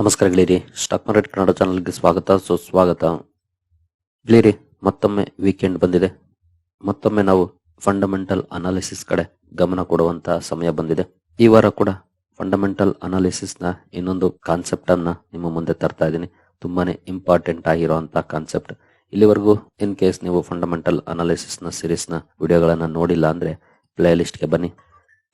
ನಮಸ್ಕಾರ ಗೆಳೆಯರಿ stock market Kannada ಚಾನಲ್ಗೆ ಸ್ವಾಗತ. ಸುಸ್ವಾಗತ ಗೆಳೆಯರಿ ಮತ್ತೊಮ್ಮೆ ವೀಕೆಂಡ್ ಬಂದಿದೆ. ಮತ್ತೊಮ್ಮೆ ನಾವು ಫಂಡಮೆಂಟಲ್ ಅನಾಲಿಸಿಸ್ ಕಡೆ ಗಮನ ಕೊಡುವಂತಹ ಸಮಯ ಬಂದಿದೆ. ಈ ವಾರ ಕೂಡ ಫಂಡಮೆಂಟಲ್ ಅನಾಲಿಸಿಸ್ನ ಇನ್ನೊಂದು ಕಾನ್ಸೆಪ್ಟ್ ಅನ್ನ ನಿಮ್ಮ ಮುಂದೆ ತರ್ತಾ ಇದ್ದೀನಿ. ತುಂಬಾನೇ ಇಂಪಾರ್ಟೆಂಟ್ ಆಗಿರುವಂತಹ ಕಾನ್ಸೆಪ್ಟ್ ಇಲ್ಲಿವರೆಗೂ ಇನ್ ಕೇಸ್ ನೀವು ಫಂಡಮೆಂಟಲ್ ಅನಾಲಿಸಿಸ್ನ ಸೀರೀಸ್ನ ವಿಡಿಯೋಗಳನ್ನ ನೋಡಿಲ್ಲ ಅಂದ್ರೆ ಪ್ಲೇ ಲಿಸ್ಟ್ಗೆ ಬನ್ನಿ.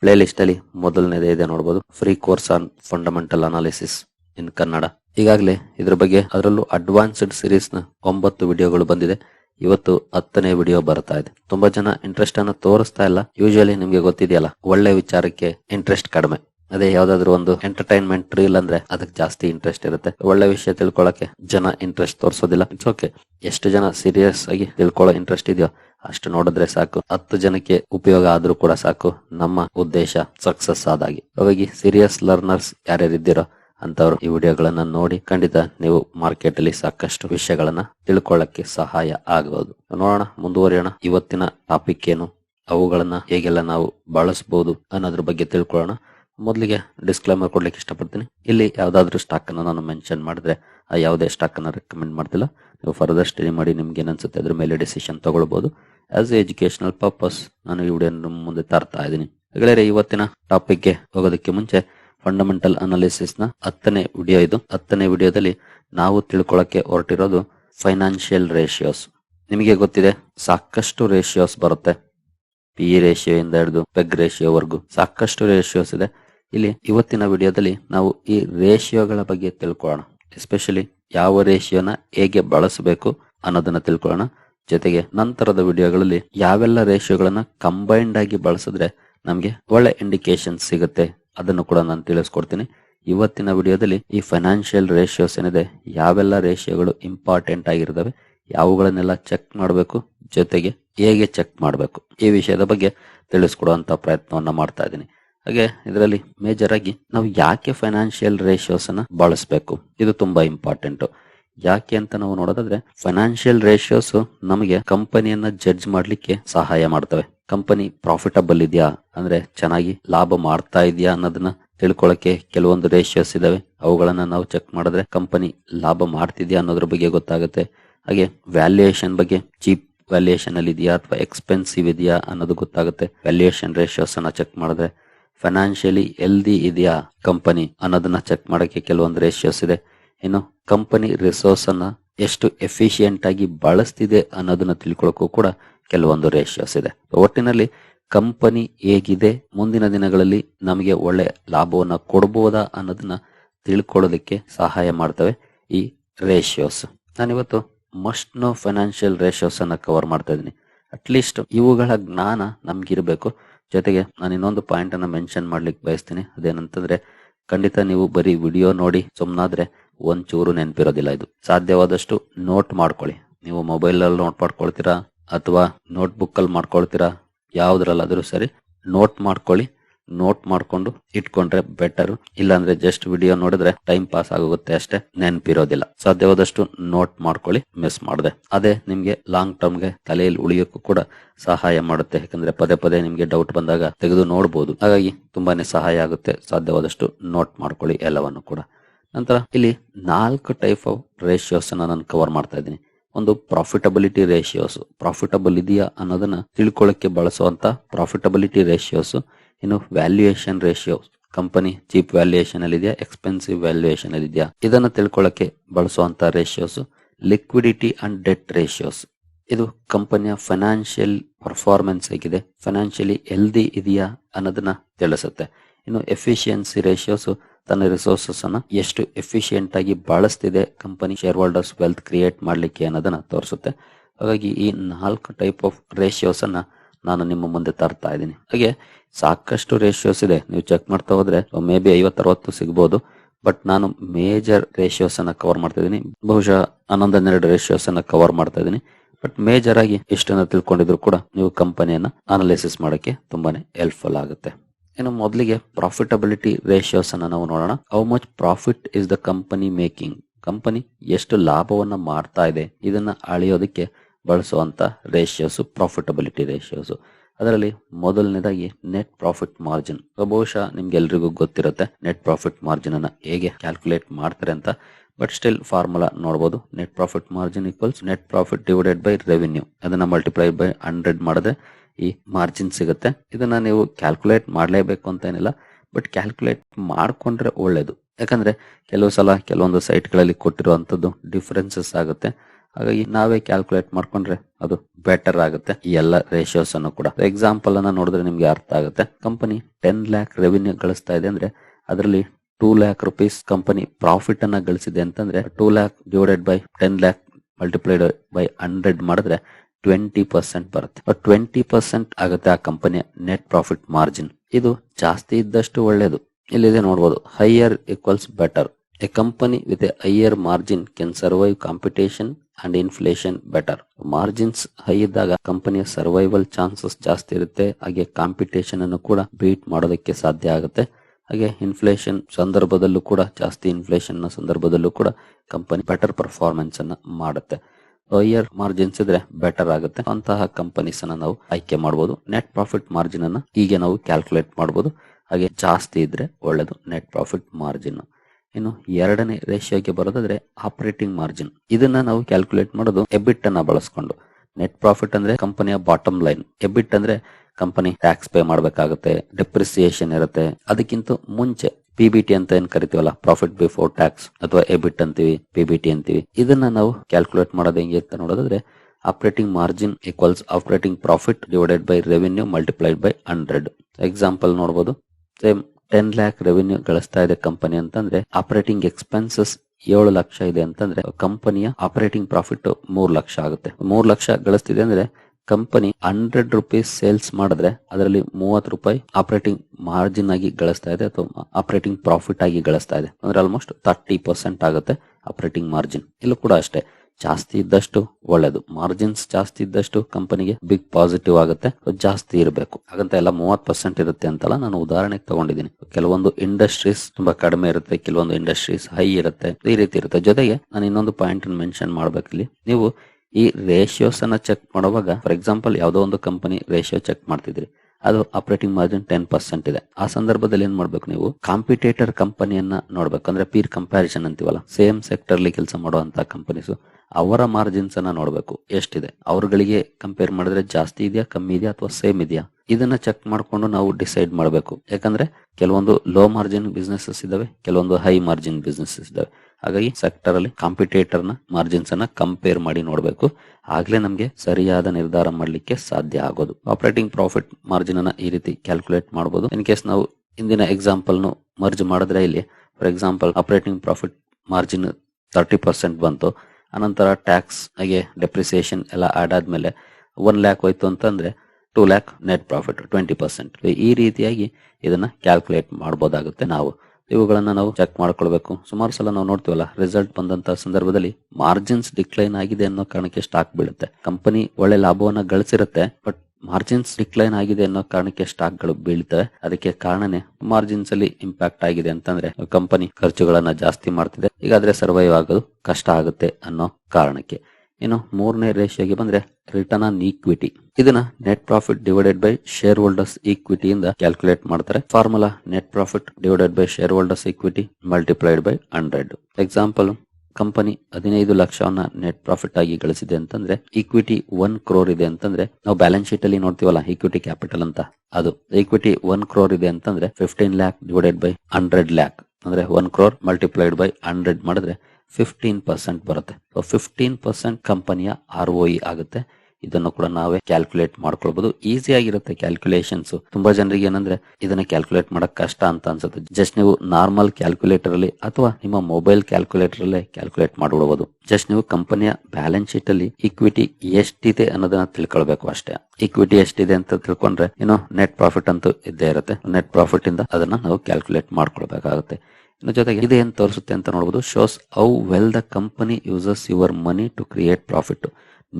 ಪ್ಲೇ ಲಿಸ್ಟ್ ಅಲ್ಲಿ ಮೊದಲನೇದೇ ಇದೆ ನೋಡಬಹುದು free course on fundamental analysis in Kannada. ಈಗಾಗಲೇ ಇದ್ರ ಬಗ್ಗೆ ಅದರಲ್ಲೂ ಅಡ್ವಾನ್ಸ್ಡ್ ಸೀರೀಸ್ನ ಒಂಬತ್ತು ವಿಡಿಯೋಗಳು ಬಂದಿದೆ. ಇವತ್ತು ಹತ್ತನೇ ವಿಡಿಯೋ ಬರ್ತಾ ಇದೆ. ತುಂಬಾ ಜನ ಇಂಟ್ರೆಸ್ಟ್ ಅನ್ನ ತೋರಿಸ್ತಾ ಇಲ್ಲ. ಯೂಶಲಿ ನಿಮ್ಗೆ ಗೊತ್ತಿದೆಯಲ್ಲ, ಒಳ್ಳೆ ವಿಚಾರಕ್ಕೆ ಇಂಟ್ರೆಸ್ಟ್ ಕಡಿಮೆ. ಅದೇ ಯಾವ್ದಾದ್ರು ಒಂದು ಎಂಟರ್ಟೈನ್ಮೆಂಟ್ ರೀಲ್ ಅಂದ್ರೆ ಅದಕ್ಕೆ ಜಾಸ್ತಿ ಇಂಟ್ರೆಸ್ಟ್ ಇರುತ್ತೆ. ಒಳ್ಳೆ ವಿಷಯ ತಿಳ್ಕೊಳಕ್ಕೆ ಜನ ಇಂಟ್ರೆಸ್ಟ್ ತೋರಿಸೋದಿಲ್ಲ. ಇಟ್ಸ್ ಓಕೆ ಎಷ್ಟು ಜನ ಸೀರಿಯಸ್ ಆಗಿ ತಿಳ್ಕೊಳ್ಳೋ ಇಂಟ್ರೆಸ್ಟ್ ಇದೆಯೋ ಅಷ್ಟು ನೋಡಿದ್ರೆ ಸಾಕು. ಹತ್ತು ಜನಕ್ಕೆ ಉಪಯೋಗ ಆದ್ರೂ ಕೂಡ ಸಾಕು. ನಮ್ಮ ಉದ್ದೇಶ ಸಕ್ಸಸ್ ಆದಾಗಿ. ಹಾಗಾಗಿ ಸೀರಿಯಸ್ ಲರ್ನರ್ಸ್ ಯಾರ್ಯಾರು ಇದ್ದೀರೋ ಅಂತವ್ರು ಈ ವಿಡಿಯೋಗಳನ್ನ ನೋಡಿ ಖಂಡಿತ ನೀವು ಮಾರ್ಕೆಟ್ ಅಲ್ಲಿ ಸಾಕಷ್ಟು ವಿಷಯಗಳನ್ನ ತಿಳ್ಕೊಳ್ಳಕ್ಕೆ ಸಹಾಯ ಆಗಬಹುದು ನೋಡೋಣ, ಮುಂದುವರಿಯೋಣ. ಇವತ್ತಿನ ಟಾಪಿಕ್ ಏನು? ಅವುಗಳನ್ನ ಹೇಗೆಲ್ಲ ನಾವು ಬಳಸಬಹುದು ಅನ್ನೋದ್ರ ಬಗ್ಗೆ ತಿಳ್ಕೊಳ್ಳೋಣ. ಮೊದಲಿಗೆ ಡಿಸ್ಕ್ಲೈಮರ್ ಕೊಡ್ಲಿಕ್ಕೆ ಇಷ್ಟಪಡ್ತೀನಿ. ಇಲ್ಲಿ ಯಾವ್ದಾದ್ರು ಸ್ಟಾಕ್ ಅನ್ನ ನಾನು ಮೆನ್ಷನ್ ಮಾಡಿದ್ರೆ ಆ ಯಾವುದೇ ಸ್ಟಾಕ್ ಅನ್ನ ರೆಕಮೆಂಡ್ ಮಾಡ್ತಿಲ್ಲ. ನೀವು ಫರ್ದರ್ ಸ್ಟಡಿ ಮಾಡಿ ನಿಮ್ಗೆ ಏನನ್ಸುತ್ತೆ ಅದ್ರ ಮೇಲೆ ಡಿಸಿಷನ್ ತಗೊಳ್ಬಹುದು ಆಸ್ ಎ ಎಜುಕೇಶನಲ್ ಪರ್ಪಸ್ ನಾನು ಈ ವಿಡಿಯೋ ಮುಂದೆ ತರ್ತಾ ಇದ್ದೀನಿ. ಇವತ್ತಿನ ಟಾಪಿಕ್ಗೆ ಹೋಗೋದಕ್ಕೆ ಮುಂಚೆ ಫಂಡಮೆಂಟಲ್ ಅನಾಲಿಸಿಸ್ನ ಹತ್ತನೇ ವಿಡಿಯೋ ಇದು. ಹತ್ತನೇ ವಿಡಿಯೋದಲ್ಲಿ ನಾವು ತಿಳ್ಕೊಳ್ಳಕ್ಕೆ ಹೊರಟಿರೋದು ಫೈನಾನ್ಷಿಯಲ್ ರೇಷಿಯೋಸ್ ನಿಮಗೆ ಗೊತ್ತಿದೆ, ಸಾಕಷ್ಟು ರೇಷಿಯೋಸ್ ಬರುತ್ತೆ. ಪಿ ರೇಷಿಯೋ ಇಂದ ಹಿಡಿದು ಪೆಗ್ ರೇಷಿಯೋವರೆಗೂ ಸಾಕಷ್ಟು ರೇಷಿಯೋಸ್ ಇದೆ. ಇಲ್ಲಿ ಇವತ್ತಿನ ವಿಡಿಯೋದಲ್ಲಿ ನಾವು ಈ ರೇಷಿಯೋಗಳ ಬಗ್ಗೆ ತಿಳ್ಕೊಳ್ಳೋಣ. ಎಸ್ಪೆಷಲಿ ಯಾವ ರೇಷಿಯೋನ ಹೇಗೆ ಬಳಸಬೇಕು ಅನ್ನೋದನ್ನ ತಿಳ್ಕೊಳ್ಳೋಣ. ಜೊತೆಗೆ ನಂತರದ ವಿಡಿಯೋಗಳಲ್ಲಿ ಯಾವೆಲ್ಲ ರೇಷಿಯೋಗಳನ್ನ ಕಂಬೈನ್ಡ್ ಆಗಿ ಬಳಸಿದ್ರೆ ನಮಗೆ ಒಳ್ಳೆ ಇಂಡಿಕೇಶನ್ ಸಿಗುತ್ತೆ. ಅದನ್ನು ಕೂಡ ನಾನು ತಿಳಿಸ್ಕೊಡ್ತೀನಿ. ಇವತ್ತಿನ ವಿಡಿಯೋದಲ್ಲಿ ಈ ಫೈನಾನ್ಷಿಯಲ್ ರೇಷಿಯೋಸ್ ಏನಿದೆ, ಯಾವೆಲ್ಲ ರೇಷಿಯೋಗಳು ಇಂಪಾರ್ಟೆಂಟ್ ಆಗಿರ್ತವೆ, ಯಾವುಗಳನ್ನೆಲ್ಲ ಚೆಕ್ ಮಾಡಬೇಕು, ಜೊತೆಗೆ ಹೇಗೆ ಚೆಕ್ ಮಾಡಬೇಕು, ಈ ವಿಷಯದ ಬಗ್ಗೆ ತಿಳಿಸ್ಕೊಡುವಂತ ಪ್ರಯತ್ನವನ್ನ ಮಾಡ್ತಾ ಇದ್ದೀನಿ. ಹಾಗೆ ಇದರಲ್ಲಿ ಮೇಜರ್ ಆಗಿ ನಾವು ಯಾಕೆ ಫೈನಾನ್ಷಿಯಲ್ ರೇಷಿಯೋಸ್ ಅನ್ನ ಬಳಸಬೇಕು, ಇದು ತುಂಬಾ ಇಂಪಾರ್ಟೆಂಟ್ ಯಾಕೆ ಅಂತ ನಾವು ನೋಡೋದಾದ್ರೆ ಫೈನಾನ್ಷಿಯಲ್ ರೇಷಿಯೋಸ್ ನಮಗೆ ಕಂಪನಿಯನ್ನ ಜಡ್ಜ್ ಮಾಡಲಿಕ್ಕೆ ಸಹಾಯ ಮಾಡ್ತವೆ. ಕಂಪನಿ ಪ್ರಾಫಿಟಬಲ್ ಇದೆಯಾ? ಅಂದ್ರೆ ಚೆನ್ನಾಗಿ ಲಾಭ ಮಾಡ್ತಾ ಇದೆಯಾ ಅನ್ನೋದನ್ನ ತಿಳ್ಕೊಳಕ್ಕೆ ಕೆಲವೊಂದು ರೇಷಿಯೋಸ್ ಇದಾವೆ. ಅವುಗಳನ್ನ ನಾವು ಚೆಕ್ ಮಾಡಿದ್ರೆ ಕಂಪನಿ ಲಾಭ ಮಾಡ್ತಿದ್ಯಾ ಅನ್ನೋದ್ರ ಬಗ್ಗೆ ಗೊತ್ತಾಗುತ್ತೆ. ಹಾಗೆ ವ್ಯಾಲ್ಯೂಯೇಷನ್ ಬಗ್ಗೆ ಚೀಪ್ ವ್ಯಾಲ್ಯೂಯೇಷನ್ ಅಲ್ಲಿ ಇದೆಯಾ ಅಥವಾ ಎಕ್ಸ್ಪೆನ್ಸಿವ್ ಇದೆಯಾ ಅನ್ನೋದು ಗೊತ್ತಾಗುತ್ತೆ. ವ್ಯಾಲ್ಯೂಯೇಷನ್ ರೇಷಿಯೋಸ್ ಅನ್ನ ಚೆಕ್ ಮಾಡಿದ್ರೆ ಫೈನಾನ್ಷಿಯಲಿ ಎಲ್ದಿ ಇದೆಯಾ ಕಂಪನಿ ಅನ್ನೋದನ್ನ ಚೆಕ್ ಮಾಡೋಕ್ಕೆ ಕೆಲವೊಂದು ರೇಷಿಯೋಸ್ ಇದೆ. ಇನ್ನು ಕಂಪನಿ ರಿಸೋರ್ಸ್ ಅನ್ನ ಎಷ್ಟು ಎಫಿಷಿಯಂಟ್ ಆಗಿ ಬಳಸ್ತಿದೆ ಅನ್ನೋದನ್ನ ತಿಳ್ಕೊಳಕ್ಕೂ ಕೂಡ ಕೆಲವೊಂದು ರೇಷಿಯೋಸ್ ಇದೆ. ಒಟ್ಟಿನಲ್ಲಿ ಕಂಪನಿ ಹೇಗಿದೆ, ಮುಂದಿನ ದಿನಗಳಲ್ಲಿ ನಮಗೆ ಒಳ್ಳೆ ಲಾಭವನ್ನು ಕೊಡಬಹುದಾ ಅನ್ನೋದನ್ನ ತಿಳ್ಕೊಳ್ಳೋದಕ್ಕೆ ಸಹಾಯ ಮಾಡ್ತವೆ ಈ ರೇಷಿಯೋಸ್ ನಾನಿವತ್ತು ಮಸ್ಟ್ ನೋ ಫೈನಾನ್ಷಿಯಲ್ ರೇಷಿಯೋಸ್ ಅನ್ನ ಕವರ್ ಮಾಡ್ತಾ ಇದ್ದೀನಿ. ಅಟ್ಲೀಸ್ಟ್ ಇವುಗಳ ಜ್ಞಾನ ನಮ್ಗಿರ್ಬೇಕು. ಜೊತೆಗೆ ನಾನು ಇನ್ನೊಂದು ಪಾಯಿಂಟ್ ಅನ್ನ ಮೆನ್ಷನ್ ಮಾಡ್ಲಿಕ್ಕೆ ಬಯಸ್ತೀನಿ. ಅದೇನಂತಂದ್ರೆ, ಖಂಡಿತ ನೀವು ಬರೀ ವಿಡಿಯೋ ನೋಡಿ ಸುಮ್ಮನಾದ್ರೆ ಒಂಚೂರು ನೆನಪಿರೋದಿಲ್ಲ ಇದು. ಸಾಧ್ಯವಾದಷ್ಟು ನೋಟ್ ಮಾಡ್ಕೊಳ್ಳಿ. ನೀವು ಮೊಬೈಲ್ ಅಲ್ಲಿ ನೋಟ್ ಮಾಡ್ಕೊಳ್ತೀರಾ? ಅಥವಾ ನೋಟ್ಬುಕ್ಕಲ್ಲಿ ಮಾಡ್ಕೊಳ್ತೀರಾ? ಯಾವುದ್ರಲ್ಲಾದರೂ ಸರಿ ನೋಟ್ ಮಾಡ್ಕೊಳ್ಳಿ. ನೋಟ್ ಮಾಡ್ಕೊಂಡು ಇಟ್ಕೊಂಡ್ರೆ ಬೆಟರ್ ಇಲ್ಲಾಂದ್ರೆ ಜಸ್ಟ್ ವಿಡಿಯೋ ನೋಡಿದ್ರೆ ಟೈಮ್ ಪಾಸ್ ಆಗೋಗುತ್ತೆ ಅಷ್ಟೇ, ನೆನಪಿರೋದಿಲ್ಲ. ಸಾಧ್ಯವಾದಷ್ಟು ನೋಟ್ ಮಾಡ್ಕೊಳ್ಳಿ ಮಿಸ್ ಮಾಡಿದೆ. ಅದೇ ನಿಮ್ಗೆ ಲಾಂಗ್ ಟರ್ಮ್ಗೆ ತಲೆಯಲ್ಲಿ ಉಳಿಯೋಕ್ಕೂ ಕೂಡ ಸಹಾಯ ಮಾಡುತ್ತೆ. ಯಾಕಂದ್ರೆ ಪದೇ ಪದೇ ನಿಮ್ಗೆ ಡೌಟ್ ಬಂದಾಗ ತೆಗೆದು ನೋಡಬಹುದು ಹಾಗಾಗಿ ತುಂಬಾನೇ ಸಹಾಯ ಆಗುತ್ತೆ. ಸಾಧ್ಯವಾದಷ್ಟು ನೋಟ್ ಮಾಡ್ಕೊಳ್ಳಿ ಎಲ್ಲವನ್ನು ಕೂಡ. ನಂತರ ಇಲ್ಲಿ ನಾಲ್ಕು ಟೈಪ್ ಆಫ್ ರೇಷಿಯೋಸ್ ನಾನು ಕವರ್ ಮಾಡ್ತಾ ಇದ್ದೀನಿ. ಒಂದು ಪ್ರಾಫಿಟಬಿಲಿಟಿ ರೇಷಿಯೋಸ್ ಪ್ರಾಫಿಟಬಲ್ ಇದೆಯಾ ಅನ್ನೋದನ್ನ ತಿಳ್ಕೊಳ್ಳಕ್ಕೆ ಬಳಸುವಂತ ಪ್ರಾಫಿಟಬಿಲಿಟಿ ರೇಷಿಯೋಸ್ ಇನ್ನು valuation ratio company cheap valuation ಅಲ್ಲಿ ಇದೆಯಾ ಎಕ್ಸ್ಪೆನ್ಸಿವ್ ವ್ಯಾಲ್ಯೂಯೇಷನ್ ಅಲ್ಲಿ ಇದೆಯಾ? ಇದನ್ನ ತಿಳ್ಕೊಳ್ಳಕ್ಕೆ ಬಳಸುವಂತ ratios liquidity and debt ratios ಇದು ಕಂಪನಿಯ ಫೈನಾನ್ಷಿಯಲ್ ಪರ್ಫಾರ್ಮೆನ್ಸ್ ಹೇಗಿದೆ ಫೈನಾನ್ಷಿಯಲಿ ಹೆಲ್ದಿ ಇದೆಯಾ ಅನ್ನೋದನ್ನ ತಿಳಿಸುತ್ತೆ. ಇನ್ನು ಎಫಿಷಿಯನ್ಸಿ ರೇಷಿಯೋಸ್ ತನ್ನ ರಿಸೋರ್ಸಸ್ ಅನ್ನ ಎಷ್ಟು ಎಫಿಷಿಯಂಟ್ ಆಗಿ ಬಳಸ್ತಿದೆ company shareholders wealth create ಮಾಡ್ಲಿಕ್ಕೆ ಅನ್ನೋದನ್ನ ತೋರಿಸುತ್ತೆ. ಹಾಗಾಗಿ ಈ ನಾಲ್ಕು ಟೈಪ್ ಆಫ್ ರೇಷಿಯೋಸ್ ಅನ್ನ ನಾನು ನಿಮ್ಮ ಮುಂದೆ ತರ್ತಾ ಇದ್ದೀನಿ. ಹಾಗೆ ಸಾಕಷ್ಟು ರೇಷಿಯೋಸ್ ಇದೆ. ನೀವು ಚೆಕ್ ಮಾಡ್ತಾ ಹೋದ್ರೆ ಮೇ ಬಿ ಐವತ್ತರವತ್ತು ಸಿಗ್ಬೋದು. ಬಟ್ ನಾನು ಮೇಜರ್ ರೇಷಿಯೋಸ್ ಅನ್ನ ಕವರ್ ಮಾಡ್ತಾ ಇದ್ದೀನಿ. ಬಹುಶಃ ಹನ್ನೊಂದು ಹನ್ನೆರಡು ರೇಷಿಯೋಸ್ ಅನ್ನ ಕವರ್ ಮಾಡ್ತಾ ಇದ್ದೀನಿ. ಬಟ್ ಮೇಜರ್ ಆಗಿ ಇಷ್ಟನ್ನ ತಿಳ್ಕೊಂಡಿದ್ರು ಕೂಡ ನೀವು ಕಂಪನಿಯನ್ನ ಅನಾಲಿಸಿಸ್ ಮಾಡಕ್ಕೆ ತುಂಬಾನೇ ಹೆಲ್ಪ್ಫುಲ್ ಆಗುತ್ತೆ. ಇನ್ನು ಮೊದಲಿಗೆ ಪ್ರಾಫಿಟಬಿಲಿಟಿ ರೇಷಿಯೋಸ್ ಅನ್ನ ನಾವು ನೋಡೋಣ. How much profit is the company making company ಎಷ್ಟು ಲಾಭವನ್ನ ಮಾಡ್ತಾ ಇದೆ? ಇದನ್ನ ಅಳೆಯೋದಕ್ಕೆ ಬಳಸುವಂತ ರೇಷಿಯೋಸ್ ಪ್ರಾಫಿಟಬಿಲಿಟಿ ರೇಷಿಯೋಸ್ ಅದರಲ್ಲಿ ಮೊದಲನೇದಾಗಿ ನೆಟ್ ಪ್ರಾಫಿಟ್ ಮಾರ್ಜಿನ್ ಬಹುಶಃ ನಿಮ್ಗೆ ಎಲ್ರಿಗೂ ಗೊತ್ತಿರುತ್ತೆ ನೆಟ್ ಪ್ರಾಫಿಟ್ ಮಾರ್ಜಿನ್ ಅನ್ನ ಹೇಗೆ ಕ್ಯಾಲ್ಕುಲೇಟ್ ಮಾಡ್ತಾರೆ ಅಂತ. ಬಟ್ ಸ್ಟಿಲ್ ಫಾರ್ಮುಲಾ ನೋಡಬಹುದು net profit margin equals net profit divided by revenue ಅದನ್ನ ಮಲ್ಟಿಪ್ಲೈ ಬೈ ಹಂಡ್ರೆಡ್ ಮಾಡಿದ್ರೆ ಈ ಮಾರ್ಜಿನ್ ಸಿಗುತ್ತೆ. ಇದನ್ನ ನೀವು ಕ್ಯಾಲ್ಕುಲೇಟ್ ಮಾಡಲೇಬೇಕು ಅಂತ ಏನಿಲ್ಲ ಬಟ್ ಕ್ಯಾಲ್ಕುಲೇಟ್ ಮಾಡ್ಕೊಂಡ್ರೆ ಒಳ್ಳೇದು. ಯಾಕಂದ್ರೆ ಕೆಲವು ಸಲ ಕೆಲವೊಂದು ಸೈಟ್ಗಳಲ್ಲಿ ಕೊಟ್ಟಿರುವಂತದ್ದು ಡಿಫ್ರೆನ್ಸಸ್ ಆಗುತ್ತೆ. ಹಾಗಾಗಿ ನಾವೇ ಕ್ಯಾಲ್ಕುಲೇಟ್ ಮಾಡ್ಕೊಂಡ್ರೆ ಅದು ಬೆಟರ್ ಆಗುತ್ತೆ ಈ ಎಲ್ಲ ರೇಷಿಯೋಸ್ ಅನ್ನು ಕೂಡ. ಎಕ್ಸಾಂಪಲ್ ಅನ್ನ ನೋಡಿದ್ರೆ ನಿಮ್ಗೆ ಅರ್ಥ ಆಗುತ್ತೆ. ಕಂಪನಿ ಟೆನ್ ಲ್ಯಾಕ್ ರೆವಿನ್ಯೂ ಗಳಿಸ್ತಾ ಇದೆ ಅಂದ್ರೆ ಅದರಲ್ಲಿ two lakh rupees company profit ಅನ್ನ ಗಳಿಸಿದೆ ಅಂತಂದ್ರೆ two lakh divided by ten lakh multiplied by hundred ಮಾಡಿದ್ರೆ ಟ್ವೆಂಟಿ ಪರ್ಸೆಂಟ್ ಬರುತ್ತೆ. ಟ್ವೆಂಟಿ ಪರ್ಸೆಂಟ್ ಆಗುತ್ತೆ ಆ ಕಂಪನಿಯ ನೆಟ್ ಪ್ರಾಫಿಟ್ ಮಾರ್ಜಿನ್ ಇದು ಜಾಸ್ತಿ ಇದ್ದಷ್ಟು ಒಳ್ಳೇದು. ಇಲ್ಲಿದೆ ನೋಡಬಹುದು higher equals better a company with a higher margin can survive competition and inflation better margins high ಇದ್ದಾಗ ಕಂಪನಿಯ ಸರ್ವೈವಲ್ ಚಾನ್ಸಸ್ ಜಾಸ್ತಿ ಇರುತ್ತೆ. ಹಾಗೆ ಕಾಂಪಿಟೇಷನ್ ಅನ್ನು ಕೂಡ ಬೀಟ್ ಮಾಡೋದಕ್ಕೆ ಸಾಧ್ಯ ಆಗುತ್ತೆ. ಹಾಗೆ ಇನ್ಫ್ಲೇಷನ್ ಸಂದರ್ಭದಲ್ಲೂ ಕೂಡ, ಜಾಸ್ತಿ ಇನ್ಫ್ಲೇಷನ್ನ ಸಂದರ್ಭದಲ್ಲೂ ಕೂಡ ಕಂಪನಿ ಬೆಟರ್ ಪರ್ಫಾರ್ಮೆನ್ಸ್ ಅನ್ನ ಮಾಡುತ್ತೆ. ಹೈಯರ್ ಮಾರ್ಜಿನ್ಸ್ ಇದ್ರೆ ಬೆಟರ್ ಆಗುತ್ತೆ. ಅಂತಹ ಕಂಪನೀಸ್ ಅನ್ನ ನಾವು ಆಯ್ಕೆ ಮಾಡಬಹುದು ನೆಟ್ ಪ್ರಾಫಿಟ್ ಮಾರ್ಜಿನ್ ಅನ್ನ ಹೀಗೆ ನಾವು ಕ್ಯಾಲ್ಕುಲೇಟ್ ಮಾಡಬಹುದು ಹಾಗೆ ಜಾಸ್ತಿ ಇದ್ರೆ ಒಳ್ಳೇದು. ನೆಟ್ ಪ್ರಾಫಿಟ್ ಮಾರ್ಜಿನ್ ಇನ್ನು ಎರಡನೇ ರೇಷಿಯೋಗೆ ಬರೋದಾದ್ರೆ ಆಪರೇಟಿಂಗ್ ಮಾರ್ಜಿನ್ ಇದನ್ನ ನಾವು ಕ್ಯಾಲ್ಕುಲೇಟ್ ಮಾಡೋದು ಎಬಿಟ್ ಅನ್ನ ಬಳಸ್ಕೊಂಡು. ನೆಟ್ ಪ್ರಾಫಿಟ್ ಅಂದ್ರೆ ಕಂಪನಿಯ ಬಾಟಮ್ ಲೈನ್ ಎಬಿಟ್ ಅಂದ್ರೆ ಕಂಪನಿ ಟ್ಯಾಕ್ಸ್ ಪೇ ಮಾಡಬೇಕಾಗುತ್ತೆ. ಡೆಪ್ರಿಸಿಯೇಷನ್ ಇರುತ್ತೆ. ಅದಕ್ಕಿಂತ ಮುಂಚೆ ಪಿ ಬಿ ಟಿ ಅಂತ ಏನ್ ಕರಿತೀವಲ್ಲ? ಪ್ರಾಫಿಟ್ ಬಿಫೋರ್ ಟ್ಯಾಕ್ಸ್ ಅಥವಾ ಎಬಿಟ್ ಅಂತೀವಿ ಪಿ ಅಂತೀವಿ. ಇದನ್ನ ನಾವು ಕ್ಯಾಲ್ಕುಲೇಟ್ ಮಾಡೋದು ಹೆಂಗೆ ಅಂತ ನೋಡೋದಾದ್ರೆ operating margin equals operating profit divided by revenue multiplied by hundred example ನೋಡಬಹುದು ಸೇಮ್ ಟೆನ್ ಲ್ಯಾಕ್ ರೆವಿನ್ಯೂ ಗಳಿಸ್ತಾ ಇದೆ ಕಂಪನಿ ಅಂತಂದ್ರೆ ಆಪರೇಟಿಂಗ್ ಎಕ್ಸ್ಪೆನ್ಸಸ್ ಏಳು ಲಕ್ಷ ಇದೆ ಅಂತಂದ್ರೆ ಕಂಪನಿಯ ಆಪರೇಟಿಂಗ್ ಪ್ರಾಫಿಟ್ ಮೂರ್ ಲಕ್ಷ ಆಗುತ್ತೆ. ಮೂರ್ ಲಕ್ಷ ಗಳಿಸ್ತಿದೆ ಅಂದ್ರೆ ಕಂಪನಿ ಹಂಡ್ರೆಡ್ ರುಪೀಸ್ ಸೇಲ್ಸ್ ಮಾಡಿದ್ರೆ ಅದರಲ್ಲಿ ಮೂವತ್ತು ರೂಪಾಯಿ ಆಪರೇಟಿಂಗ್ ಮಾರ್ಜಿನ್ ಆಗಿ ಗಳಿಸ್ತಾ ಇದೆ ಅಥವಾ ಆಪರೇಟಿಂಗ್ ಪ್ರಾಫಿಟ್ ಆಗಿ ಗಳಿಸ್ತಾ ಇದೆ. ಅಂದ್ರೆ ಆಲ್ಮೋಸ್ಟ್ ತರ್ಟಿ ಪರ್ಸೆಂಟ್ ಆಗುತ್ತೆ ಆಪರೇಟಿಂಗ್ ಮಾರ್ಜಿನ್ ಇಲ್ಲೂ ಕೂಡ ಅಷ್ಟೇ, ಜಾಸ್ತಿ ಇದ್ದಷ್ಟು ಒಳ್ಳೇದು. ಮಾರ್ಜಿನ್ಸ್ ಜಾಸ್ತಿ ಇದ್ದಷ್ಟು ಕಂಪನಿಗೆ ಬಿಗ್ ಪಾಸಿಟಿವ್ ಆಗುತ್ತೆ, ಜಾಸ್ತಿ ಇರಬೇಕು. ಹಾಗಂತ ಎಲ್ಲ ಮೂವತ್ ಪರ್ಸೆಂಟ್ ಇರುತ್ತೆ ಅಂತಲ್ಲ ನಾನು ಉದಾಹರಣೆಗೆ ತಗೊಂಡಿದ್ದೀನಿ. ಕೆಲವೊಂದು ಇಂಡಸ್ಟ್ರೀಸ್ ತುಂಬಾ ಕಡಿಮೆ ಇರುತ್ತೆ, ಕೆಲವೊಂದು ಇಂಡಸ್ಟ್ರೀಸ್ ಹೈ ಇರುತ್ತೆ, ಈ ರೀತಿ ಇರುತ್ತೆ. ಜೊತೆಗೆ ನಾನು ಇನ್ನೊಂದು ಪಾಯಿಂಟ್ ಮೆನ್ಷನ್ ಮಾಡ್ಬೇಕಿಲ್ಲಿ. ನೀವು ಈ ರೇಷಿಯೋಸ್ ಅನ್ನ ಚೆಕ್ ಮಾಡುವಾಗ ಫಾರ್ ಎಕ್ಸಾಂಪಲ್ ಯಾವುದೋ ಒಂದು ಕಂಪನಿ ರೇಷಿಯೋ ಚೆಕ್ ಮಾಡ್ತಿದ್ರಿ, ಅದು ಆಪರೇಟಿಂಗ್ ಮಾರ್ಜಿನ್ ಟೆನ್ ಪರ್ಸೆಂಟ್ ಇದೆ. ಆ ಸಂದರ್ಭದಲ್ಲಿ ಏನ್ ಮಾಡ್ಬೇಕು ನೀವು? ಕಾಂಪಿಟೇಟರ್ ಕಂಪನಿಯನ್ನ ನೋಡ್ಬೇಕು. ಅಂದ್ರೆ ಪೀರ್ ಕಂಪ್ಯಾರಿಸನ್ ಅಂತೀವಲ್ಲ? ಸೇಮ್ ಸೆಕ್ಟರ್ ಅಲ್ಲಿ ಕೆಲಸ ಮಾಡುವಂತ ಕಂಪನೀಸ್ ಅವರ ಮಾರ್ಜಿನ್ಸ್ ಅನ್ನ ನೋಡ್ಬೇಕು. ಎಷ್ಟಿದೆ? ಅವ್ರಗಳಿಗೆ ಕಂಪೇರ್ ಮಾಡಿದ್ರೆ ಜಾಸ್ತಿ ಇದೆಯಾ, ಕಮ್ಮಿ ಇದೆಯಾ ಅಥವಾ ಸೇಮ್ ಇದೆಯಾ? ಇದನ್ನ ಚೆಕ್ ಮಾಡಿಕೊಂಡು ನಾವು ಡಿಸೈಡ್ ಮಾಡಬೇಕು. ಯಾಕಂದ್ರೆ ಕೆಲವೊಂದು ಲೋ ಮಾರ್ಜಿನ್ ಬಿಸ್ನೆಸಸ್ ಇದಾವೆ ಕೆಲವೊಂದು ಹೈ ಮಾರ್ಜಿನ್ ಬಿಸ್ನೆಸಸ್ ಇದಾವೆ ಹಾಗಾಗಿ ಸೆಕ್ಟರ್ ಅಲ್ಲಿ ಕಾಂಪಿಟೇಟರ್ನ ಮಾರ್ಜಿನ್ಸ್ ಅನ್ನ ಕಂಪೇರ್ ಮಾಡಿ ನೋಡಬೇಕು. ಆಗ್ಲೇ ನಮಗೆ ಸರಿಯಾದ ನಿರ್ಧಾರ ಮಾಡಲಿಕ್ಕೆ ಸಾಧ್ಯ ಆಗೋದು. ಆಪರೇಟಿಂಗ್ ಪ್ರಾಫಿಟ್ ಮಾರ್ಜಿನ್ ಅನ್ನ ಈ ರೀತಿ ಕ್ಯಾಲ್ಕುಲೇಟ್ ಮಾಡಬಹುದು ಇನ್ ಕೇಸ್ ನಾವು ಇಂದಿನ ಎಕ್ಸಾಂಪಲ್ ಮರ್ಜ್ ಮಾಡಿದ್ರೆ ಇಲ್ಲಿ for example operating profit margin thirty percent ಬಂತು. ಅನಂತರ ಟ್ಯಾಕ್ಸ್ ಹಾಗೆ ಡೆಪ್ರಿಸಿಯೇಷನ್ ಎಲ್ಲ ಆಡ್ ಆದಮೇಲೆ ಒನ್ ಲ್ಯಾಕ್ ಹೋಯ್ತು ಅಂತಂದ್ರೆ two lakh net profit twenty percent ಈ ರೀತಿಯಾಗಿ ಇದನ್ನು ಕ್ಯಾಲ್ಕುಲೇಟ್ ಮಾಡಬಹುದಾಗುತ್ತೆ ನಾವು. ಇವುಗಳನ್ನ ನಾವು ಚೆಕ್ ಮಾಡ್ಕೊಳ್ಬೇಕು. ಸುಮಾರು ಸಲ ನಾವು ನೋಡ್ತೀವಲ್ಲ ರಿಸಲ್ಟ್ ಬಂದಂತ ಸಂದರ್ಭದಲ್ಲಿ ಮಾರ್ಜಿನ್ಸ್ ಡಿಕ್ಲೈನ್ ಆಗಿದೆ ಅನ್ನೋ ಕಾರಣಕ್ಕೆ ಸ್ಟಾಕ್ ಬೀಳುತ್ತೆ. ಕಂಪನಿ ಒಳ್ಳೆ ಲಾಭವನ್ನ ಗಳಿಸಿರುತ್ತೆ ಬಟ್ ಮಾರ್ಜಿನ್ಸ್ ಡಿಕ್ಲೈನ್ ಆಗಿದೆ ಅನ್ನೋ ಕಾರಣಕ್ಕೆ ಸ್ಟಾಕ್ಗಳು ಬೀಳ್ತವೆ. ಅದಕ್ಕೆ ಕಾರಣನೇ ಮಾರ್ಜಿನ್ಸ್ ಅಲ್ಲಿ ಇಂಪ್ಯಾಕ್ಟ್ ಆಗಿದೆ ಅಂತಂದ್ರೆ ಕಂಪನಿ ಖರ್ಚುಗಳನ್ನ ಜಾಸ್ತಿ ಮಾಡ್ತಿದೆ. ಈಗಾದ್ರೆ ಸರ್ವೈವ್ ಆಗೋದು ಕಷ್ಟ ಆಗುತ್ತೆ ಅನ್ನೋ ಕಾರಣಕ್ಕೆ. ಇನ್ನು ಮೂರನೇ ರೇಷಿಯೋಗೆ ಬಂದ್ರೆ ರಿಟರ್ನ್ ಆನ್ ಈಕ್ವಿಟಿ ಇದನ್ನ net profit divided by shareholders equity ಇಂದ ಕ್ಯಾಲ್ಕುಲೇಟ್ ಮಾಡ್ತಾರೆ. Formula net profit divided by shareholders equity multiplied by hundred example company ಹದಿನೈದು ಲಕ್ಷವನ್ನ ನೆಟ್ ಪ್ರಾಫಿಟ್ ಆಗಿ ಗಳಿಸಿದೆ ಅಂತಂದ್ರೆ ಈಕ್ವಿಟಿ ಒನ್ ಕ್ರೋರ್ ಇದೆ ಅಂತಂದ್ರೆ ನಾವು ಬ್ಯಾಲೆನ್ಸ್ ಶೀಟ್ ಅಲ್ಲಿ ನೋಡ್ತೀವಲ್ಲ ಈಕ್ವಿಟಿ ಕ್ಯಾಪಿಟಲ್ ಅಂತ. ಅದು ಈಕ್ವಿಟಿ ಒನ್ ಕ್ರೋರ್ ಇದೆ ಅಂತಂದ್ರೆ fifteen lakh divided by hundred lakh ಅಂದ್ರೆ one crore multiplied by hundred ಮಾಡಿದ್ರೆ ಫಿಫ್ಟೀನ್ ಪರ್ಸೆಂಟ್ ಬರುತ್ತೆ. ಫಿಫ್ಟೀನ್ ಪರ್ಸೆಂಟ್ ಕಂಪನಿಯ ಆರ್ ಒ ಇ ಆಗುತ್ತೆ. ಇದನ್ನು ಕೂಡ ನಾವೇ ಕ್ಯಾಲ್ಕುಲೇಟ್ ಮಾಡ್ಕೊಳ್ಬಹುದು ಈಸಿ ಆಗಿರುತ್ತೆ ಕ್ಯಾಲ್ಕುಲೇಷನ್ಸ್ ತುಂಬಾ ಜನರಿಗೆ ಏನಂದ್ರೆ, ಇದನ್ನ ಕ್ಯಾಲ್ಕುಲೇಟ್ ಮಾಡಕ್ ಕಷ್ಟ ಅಂತ ಅನ್ಸುತ್ತೆ. ಜಸ್ಟ್ ನೀವು ನಾರ್ಮಲ್ ಕ್ಯಾಲ್ಕುಲೇಟರ್ ಅಲ್ಲಿ ಅಥವಾ ನಿಮ್ಮ ಮೊಬೈಲ್ ಕ್ಯಾಲ್ಕುಲೇಟರ್ ಅಲ್ಲೇ ಕ್ಯಾಲ್ಕುಲೇಟ್ ಮಾಡ್ಬಿಡಬಹುದು ಜಸ್ಟ್ ನೀವು ಕಂಪನಿಯ ಬ್ಯಾಲೆನ್ಸ್ ಶೀಟ್ ಅಲ್ಲಿ ಇಕ್ವಿಟಿ ಎಷ್ಟಿದೆ ಅನ್ನೋದನ್ನ ತಿಳ್ಕೊಳ್ಬೇಕು ಅಷ್ಟೇ. ಇಕ್ವಿಟಿ ಎಷ್ಟಿದೆ ಅಂತ ತಿಳ್ಕೊಂಡ್ರೆ ಏನೋ ನೆಟ್ ಪ್ರಾಫಿಟ್ ಅಂತೂ ಇದ್ದೇ ಇರುತ್ತೆ. ನೆಟ್ ಪ್ರಾಫಿಟ್ ಇಂದ ಅದನ್ನ ನಾವು ಕ್ಯಾಲ್ಕುಲೇಟ್ ಮಾಡ್ಕೊಳ್ಬೇಕಾಗುತ್ತೆ. ಇನ್ನು ಜೊತೆಗೆ ಇದೇನ್ ತೋರಿಸುತ್ತೆ ಅಂತ ನೋಡಬಹುದು shows how well the company uses your money to create profit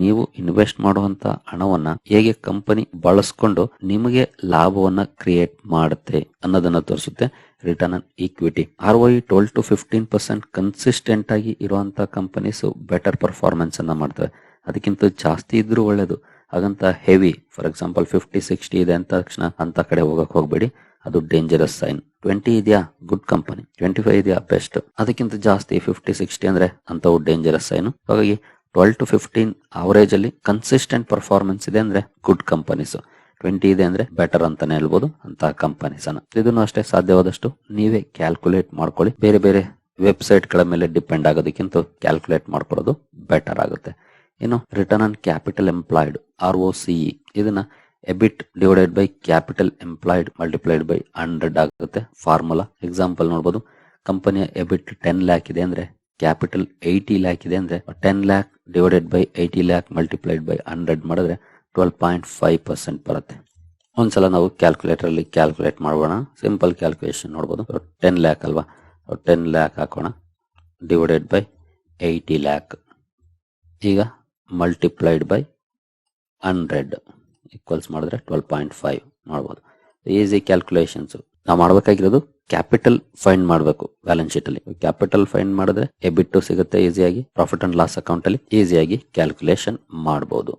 ನೀವು ಇನ್ವೆಸ್ಟ್ ಮಾಡುವಂತ ಹಣವನ್ನ ಹೇಗೆ ಕಂಪನಿ ಬಳಸ್ಕೊಂಡು ನಿಮಗೆ ಲಾಭವನ್ನ ಕ್ರಿಯೇಟ್ ಮಾಡುತ್ತೆ ಅನ್ನೋದನ್ನ ತೋರಿಸುತ್ತೆ. Return on equity R Y twelve to fifteen percent consistent ಆಗಿ ಇರುವಂತಹ ಕಂಪನೀಸ್ ಬೆಟರ್ ಪರ್ಫಾರ್ಮೆನ್ಸ್ ಅನ್ನ ಮಾಡ್ತವೆ. ಅದಕ್ಕಿಂತ ಜಾಸ್ತಿ ಇದ್ರೂ ಒಳ್ಳೇದು. ಹಾಗಂತ heavy for example fifty sixty ಇದೆ ಅಂತ ತಕ್ಷಣ ಅಂತ ಕಡೆ ಹೋಗಕ್ ಹೋಗ್ಬೇಡಿ. ಅದು ಡೇಂಜರಸ್ ಸೈನ್ ಟ್ವೆಂಟಿ ಇದೆಯಾ? ಗುಡ್ ಕಂಪನಿ ಟ್ವೆಂಟಿ ಫೈವ್ ಇದೆಯಾ? ಬೆಸ್ಟ್ ಅದಕ್ಕಿಂತ ಜಾಸ್ತಿ ಫಿಫ್ಟಿ ಸಿಕ್ಸ್ಟಿ ಅಂದ್ರೆ ಅಂತವು ಡೇಂಜರಸ್ ಸೈನ್ ಹಾಗಾಗಿ ಟ್ವೆಲ್ ಟು ಫಿಫ್ಟೀನ್ ಅವರೇಜ್ ಅಲ್ಲಿ ಕನ್ಸಿಸ್ಟೆಂಟ್ ಪರ್ಫಾರ್ಮೆನ್ಸ್ ಇದೆ ಅಂದ್ರೆ ಗುಡ್ ಕಂಪನೀಸ್ ಟ್ವೆಂಟಿ ಇದೆ ಅಂದ್ರೆ ಬೆಟರ್ ಅಂತಾನೆ ಹೇಳ್ಬೋದು ಅಂತ ಕಂಪನೀಸ್ ಅನ್ನ. ಇದನ್ನು ಅಷ್ಟೇ ಸಾಧ್ಯವಾದಷ್ಟು ನೀವೇ ಕ್ಯಾಲ್ಕುಲೇಟ್ ಮಾಡ್ಕೊಳ್ಳಿ. ಬೇರೆ ಬೇರೆ ವೆಬ್ಸೈಟ್ಗಳ ಮೇಲೆ ಡಿಪೆಂಡ್ ಆಗೋದಕ್ಕಿಂತ ಕ್ಯಾಲ್ಕುಲೇಟ್ ಮಾಡ್ಕೊಳ್ಳೋದು ಬೆಟರ್ ಆಗುತ್ತೆ. ಇನ್ನು return on capital employed R O C E ಇದನ್ನ EBIT divided by capital employed multiplied by hundred ಆಗುತ್ತೆ. ಫಾರ್ಮುಲಾ ಎಕ್ಸಾಂಪಲ್ ನೋಡಬಹುದು ಕಂಪನಿಯ ಎಬಿಟ್ ಟೆನ್ ಲ್ಯಾಕ್ ಇದೆ ಅಂದ್ರೆ ಕ್ಯಾಪಿಟಲ್ ಏಯ್ಟಿ ಲ್ಯಾಕ್ ಇದೆ ಅಂದ್ರೆ ten lakh divided by eighty lakh multiplied by hundred ಮಾಡಿದ್ರೆ twelve point five percent ಬರುತ್ತೆ. ಒಂದ್ಸಲ ನಾವು ಕ್ಯಾಲ್ಕುಲೇಟರ್ ಅಲ್ಲಿ ಕ್ಯಾಲ್ಕುಲೇಟ್ ಮಾಡೋಣ. ಸಿಂಪಲ್ ಕ್ಯಾಲ್ಕುಲೇಷನ್ ನೋಡ್ಬೋದು. ಟೆನ್ ಲ್ಯಾಕ್ ಅಲ್ವಾ? ಟೆನ್ ಲ್ಯಾಕ್ ಹಾಕೋಣ. ಡಿವೈಡೆಡ್ ಬೈ ಏಯ್ಟಿ ಲ್ಯಾಕ್ ಈಗ ಮಲ್ಟಿಪ್ಲೈಡ್ ಬೈ ಹಂಡ್ರೆಡ್ ಈಕ್ವಲ್ಸ್ ಮಾಡಿದ್ರೆ ಟ್ವೆಲ್ ಪಾಯಿಂಟ್ ಫೈವ್ ಮಾಡ್ಬೋದು. ಈಸಿ ಕ್ಯಾಲ್ಕುಲೇಷನ್ಸ್ ನಾವು ಮಾಡಬೇಕಾಗಿರೋದು ಕ್ಯಾಪಿಟಲ್ ಫೈಂಡ್ ಮಾಡಬೇಕು ಬ್ಯಾಲೆನ್ಸ್ ಶೀಟ್ ಅಲ್ಲಿ. ಕ್ಯಾಪಿಟಲ್ ಫೈಂಡ್ ಮಾಡಿದ್ರೆ ಎಬಿಟ್ಟು ಸಿಗುತ್ತೆ ಈಸಿಯಾಗಿ ಪ್ರಾಫಿಟ್ ಅಂಡ್ ಲಾಸ್ ಅಕೌಂಟ್ ಅಲ್ಲಿ ಈಸಿಯಾಗಿ ಕ್ಯಾಲ್ಕುಲೇಷನ್ ಮಾಡಬಹುದು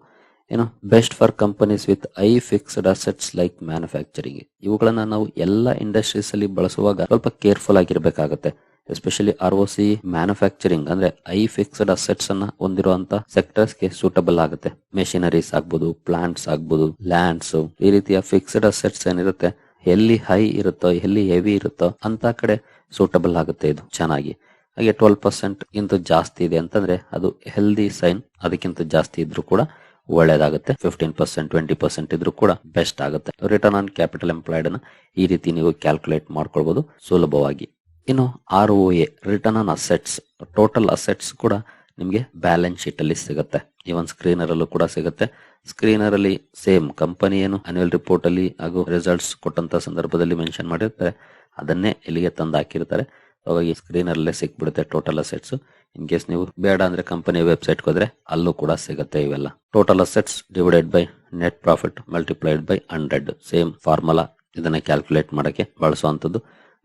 ಏನೋ best for companies with high fixed assets like manufacturing ಇವುಗಳನ್ನ ನಾವು ಎಲ್ಲ ಇಂಡಸ್ಟ್ರೀಸ್ ಅಲ್ಲಿ ಬಳಸುವಾಗ ಸ್ವಲ್ಪ careful ಆಗಿರ್ಬೇಕಾಗುತ್ತೆ. Especially R O C manufacturing ಅಂದ್ರೆ ಐ ಫಿಕ್ಸ್ಡ್ ಅಸೆಟ್ಸ್ ಅನ್ನ ಹೊಂದಿರುವಂತ ಸೆಕ್ಟರ್ಸ್ಗೆ ಸೂಟಬಲ್ ಆಗುತ್ತೆ. ಮೆಷಿನರೀಸ್ ಆಗ್ಬಹುದು ಪ್ಲಾಂಟ್ಸ್ ಆಗ್ಬಹುದು ಲ್ಯಾಂಡ್ಸ್ ಈ ರೀತಿಯ ಫಿಕ್ಸ್ಡ್ ಅಸೆಟ್ಸ್ ಏನಿರುತ್ತೆ ಎಲ್ಲಿ ಹೈ ಇರುತ್ತೋ, ಎಲ್ಲಿ ಹೆವಿ ಇರುತ್ತೋ ಅಂತ ಕಡೆ ಸೂಟಬಲ್ ಆಗುತ್ತೆ ಇದು ಚೆನ್ನಾಗಿ. ಹಾಗೆ ಟ್ವೆಲ್ ಪರ್ಸೆಂಟ್ ಇಂತ ಜಾಸ್ತಿ ಇದೆ ಅಂತಂದ್ರೆ ಅದು ಹೆಲ್ದಿ ಸೈನ್ ಅದಕ್ಕಿಂತ ಜಾಸ್ತಿ ಇದ್ರು ಕೂಡ ಒಳ್ಳೇದಾಗುತ್ತೆ. ಫಿಫ್ಟೀನ್ ಪರ್ಸೆಂಟ್ ಟ್ವೆಂಟಿ ಪರ್ಸೆಂಟ್ ಇದ್ರೂ ಕೂಡ ಬೆಸ್ಟ್ ಆಗುತ್ತೆ. ರಿಟರ್ನ್ ಆನ್ ಕ್ಯಾಪಿಟಲ್ ಎಂಪ್ಲಾಯ್ಡ್ ಅನ್ನ ಈ ರೀತಿ ನೀವು ಕ್ಯಾಲ್ಕುಲೇಟ್ ಮಾಡ್ಕೊಳ್ಬಹುದು ಸುಲಭವಾಗಿ. ಇನ್ನು R O A return on assets total assets ಕೂಡ ನಿಮಗೆ ಬ್ಯಾಲೆನ್ಸ್ ಶೀಟ್ ಅಲ್ಲಿ ಸಿಗುತ್ತೆ. ಇವನ್ ಸ್ಕ್ರೀನರ್ ಅಲ್ಲೂ ಕೂಡ ಸಿಗುತ್ತೆ. ಸ್ಕ್ರೀನರ್ ಅಲ್ಲಿ ಸೇಮ್ ಕಂಪನಿ ಏನು ಅನ್ಯುವಲ್ ರಿಪೋರ್ಟ್ ಅಲ್ಲಿ ಹಾಗೂ ರಿಸಲ್ಟ್ಸ್ ಕೊಟ್ಟಂತ ಸಂದರ್ಭದಲ್ಲಿ ಮೆನ್ಷನ್ ಮಾಡಿರ್ತಾರೆ. ಅದನ್ನೇ ಇಲ್ಲಿಗೆ ತಂದು ಹಾಕಿರ್ತಾರೆ. ಹಾಗಾಗಿ ಸ್ಕ್ರೀನರ್ ಅಲ್ಲೇ ಸಿಕ್ಬಿಡುತ್ತೆ ಟೋಟಲ್ ಅಸೆಟ್ಸ್ ಇನ್ ಕೇಸ್ ನೀವು ಬೇಡ ಅಂದ್ರೆ ಕಂಪನಿ ವೆಬ್ಸೈಟ್ ಹೋದ್ರೆ ಅಲ್ಲೂ ಕೂಡ ಸಿಗುತ್ತೆ ಇವೆಲ್ಲ. Total assets divided by net profit multiplied by hundred same formula ಇದನ್ನ ಕ್ಯಾಲ್ಕುಲೇಟ್ ಮಾಡಕ್ಕೆ ಬಳಸುವಂತದ್ದು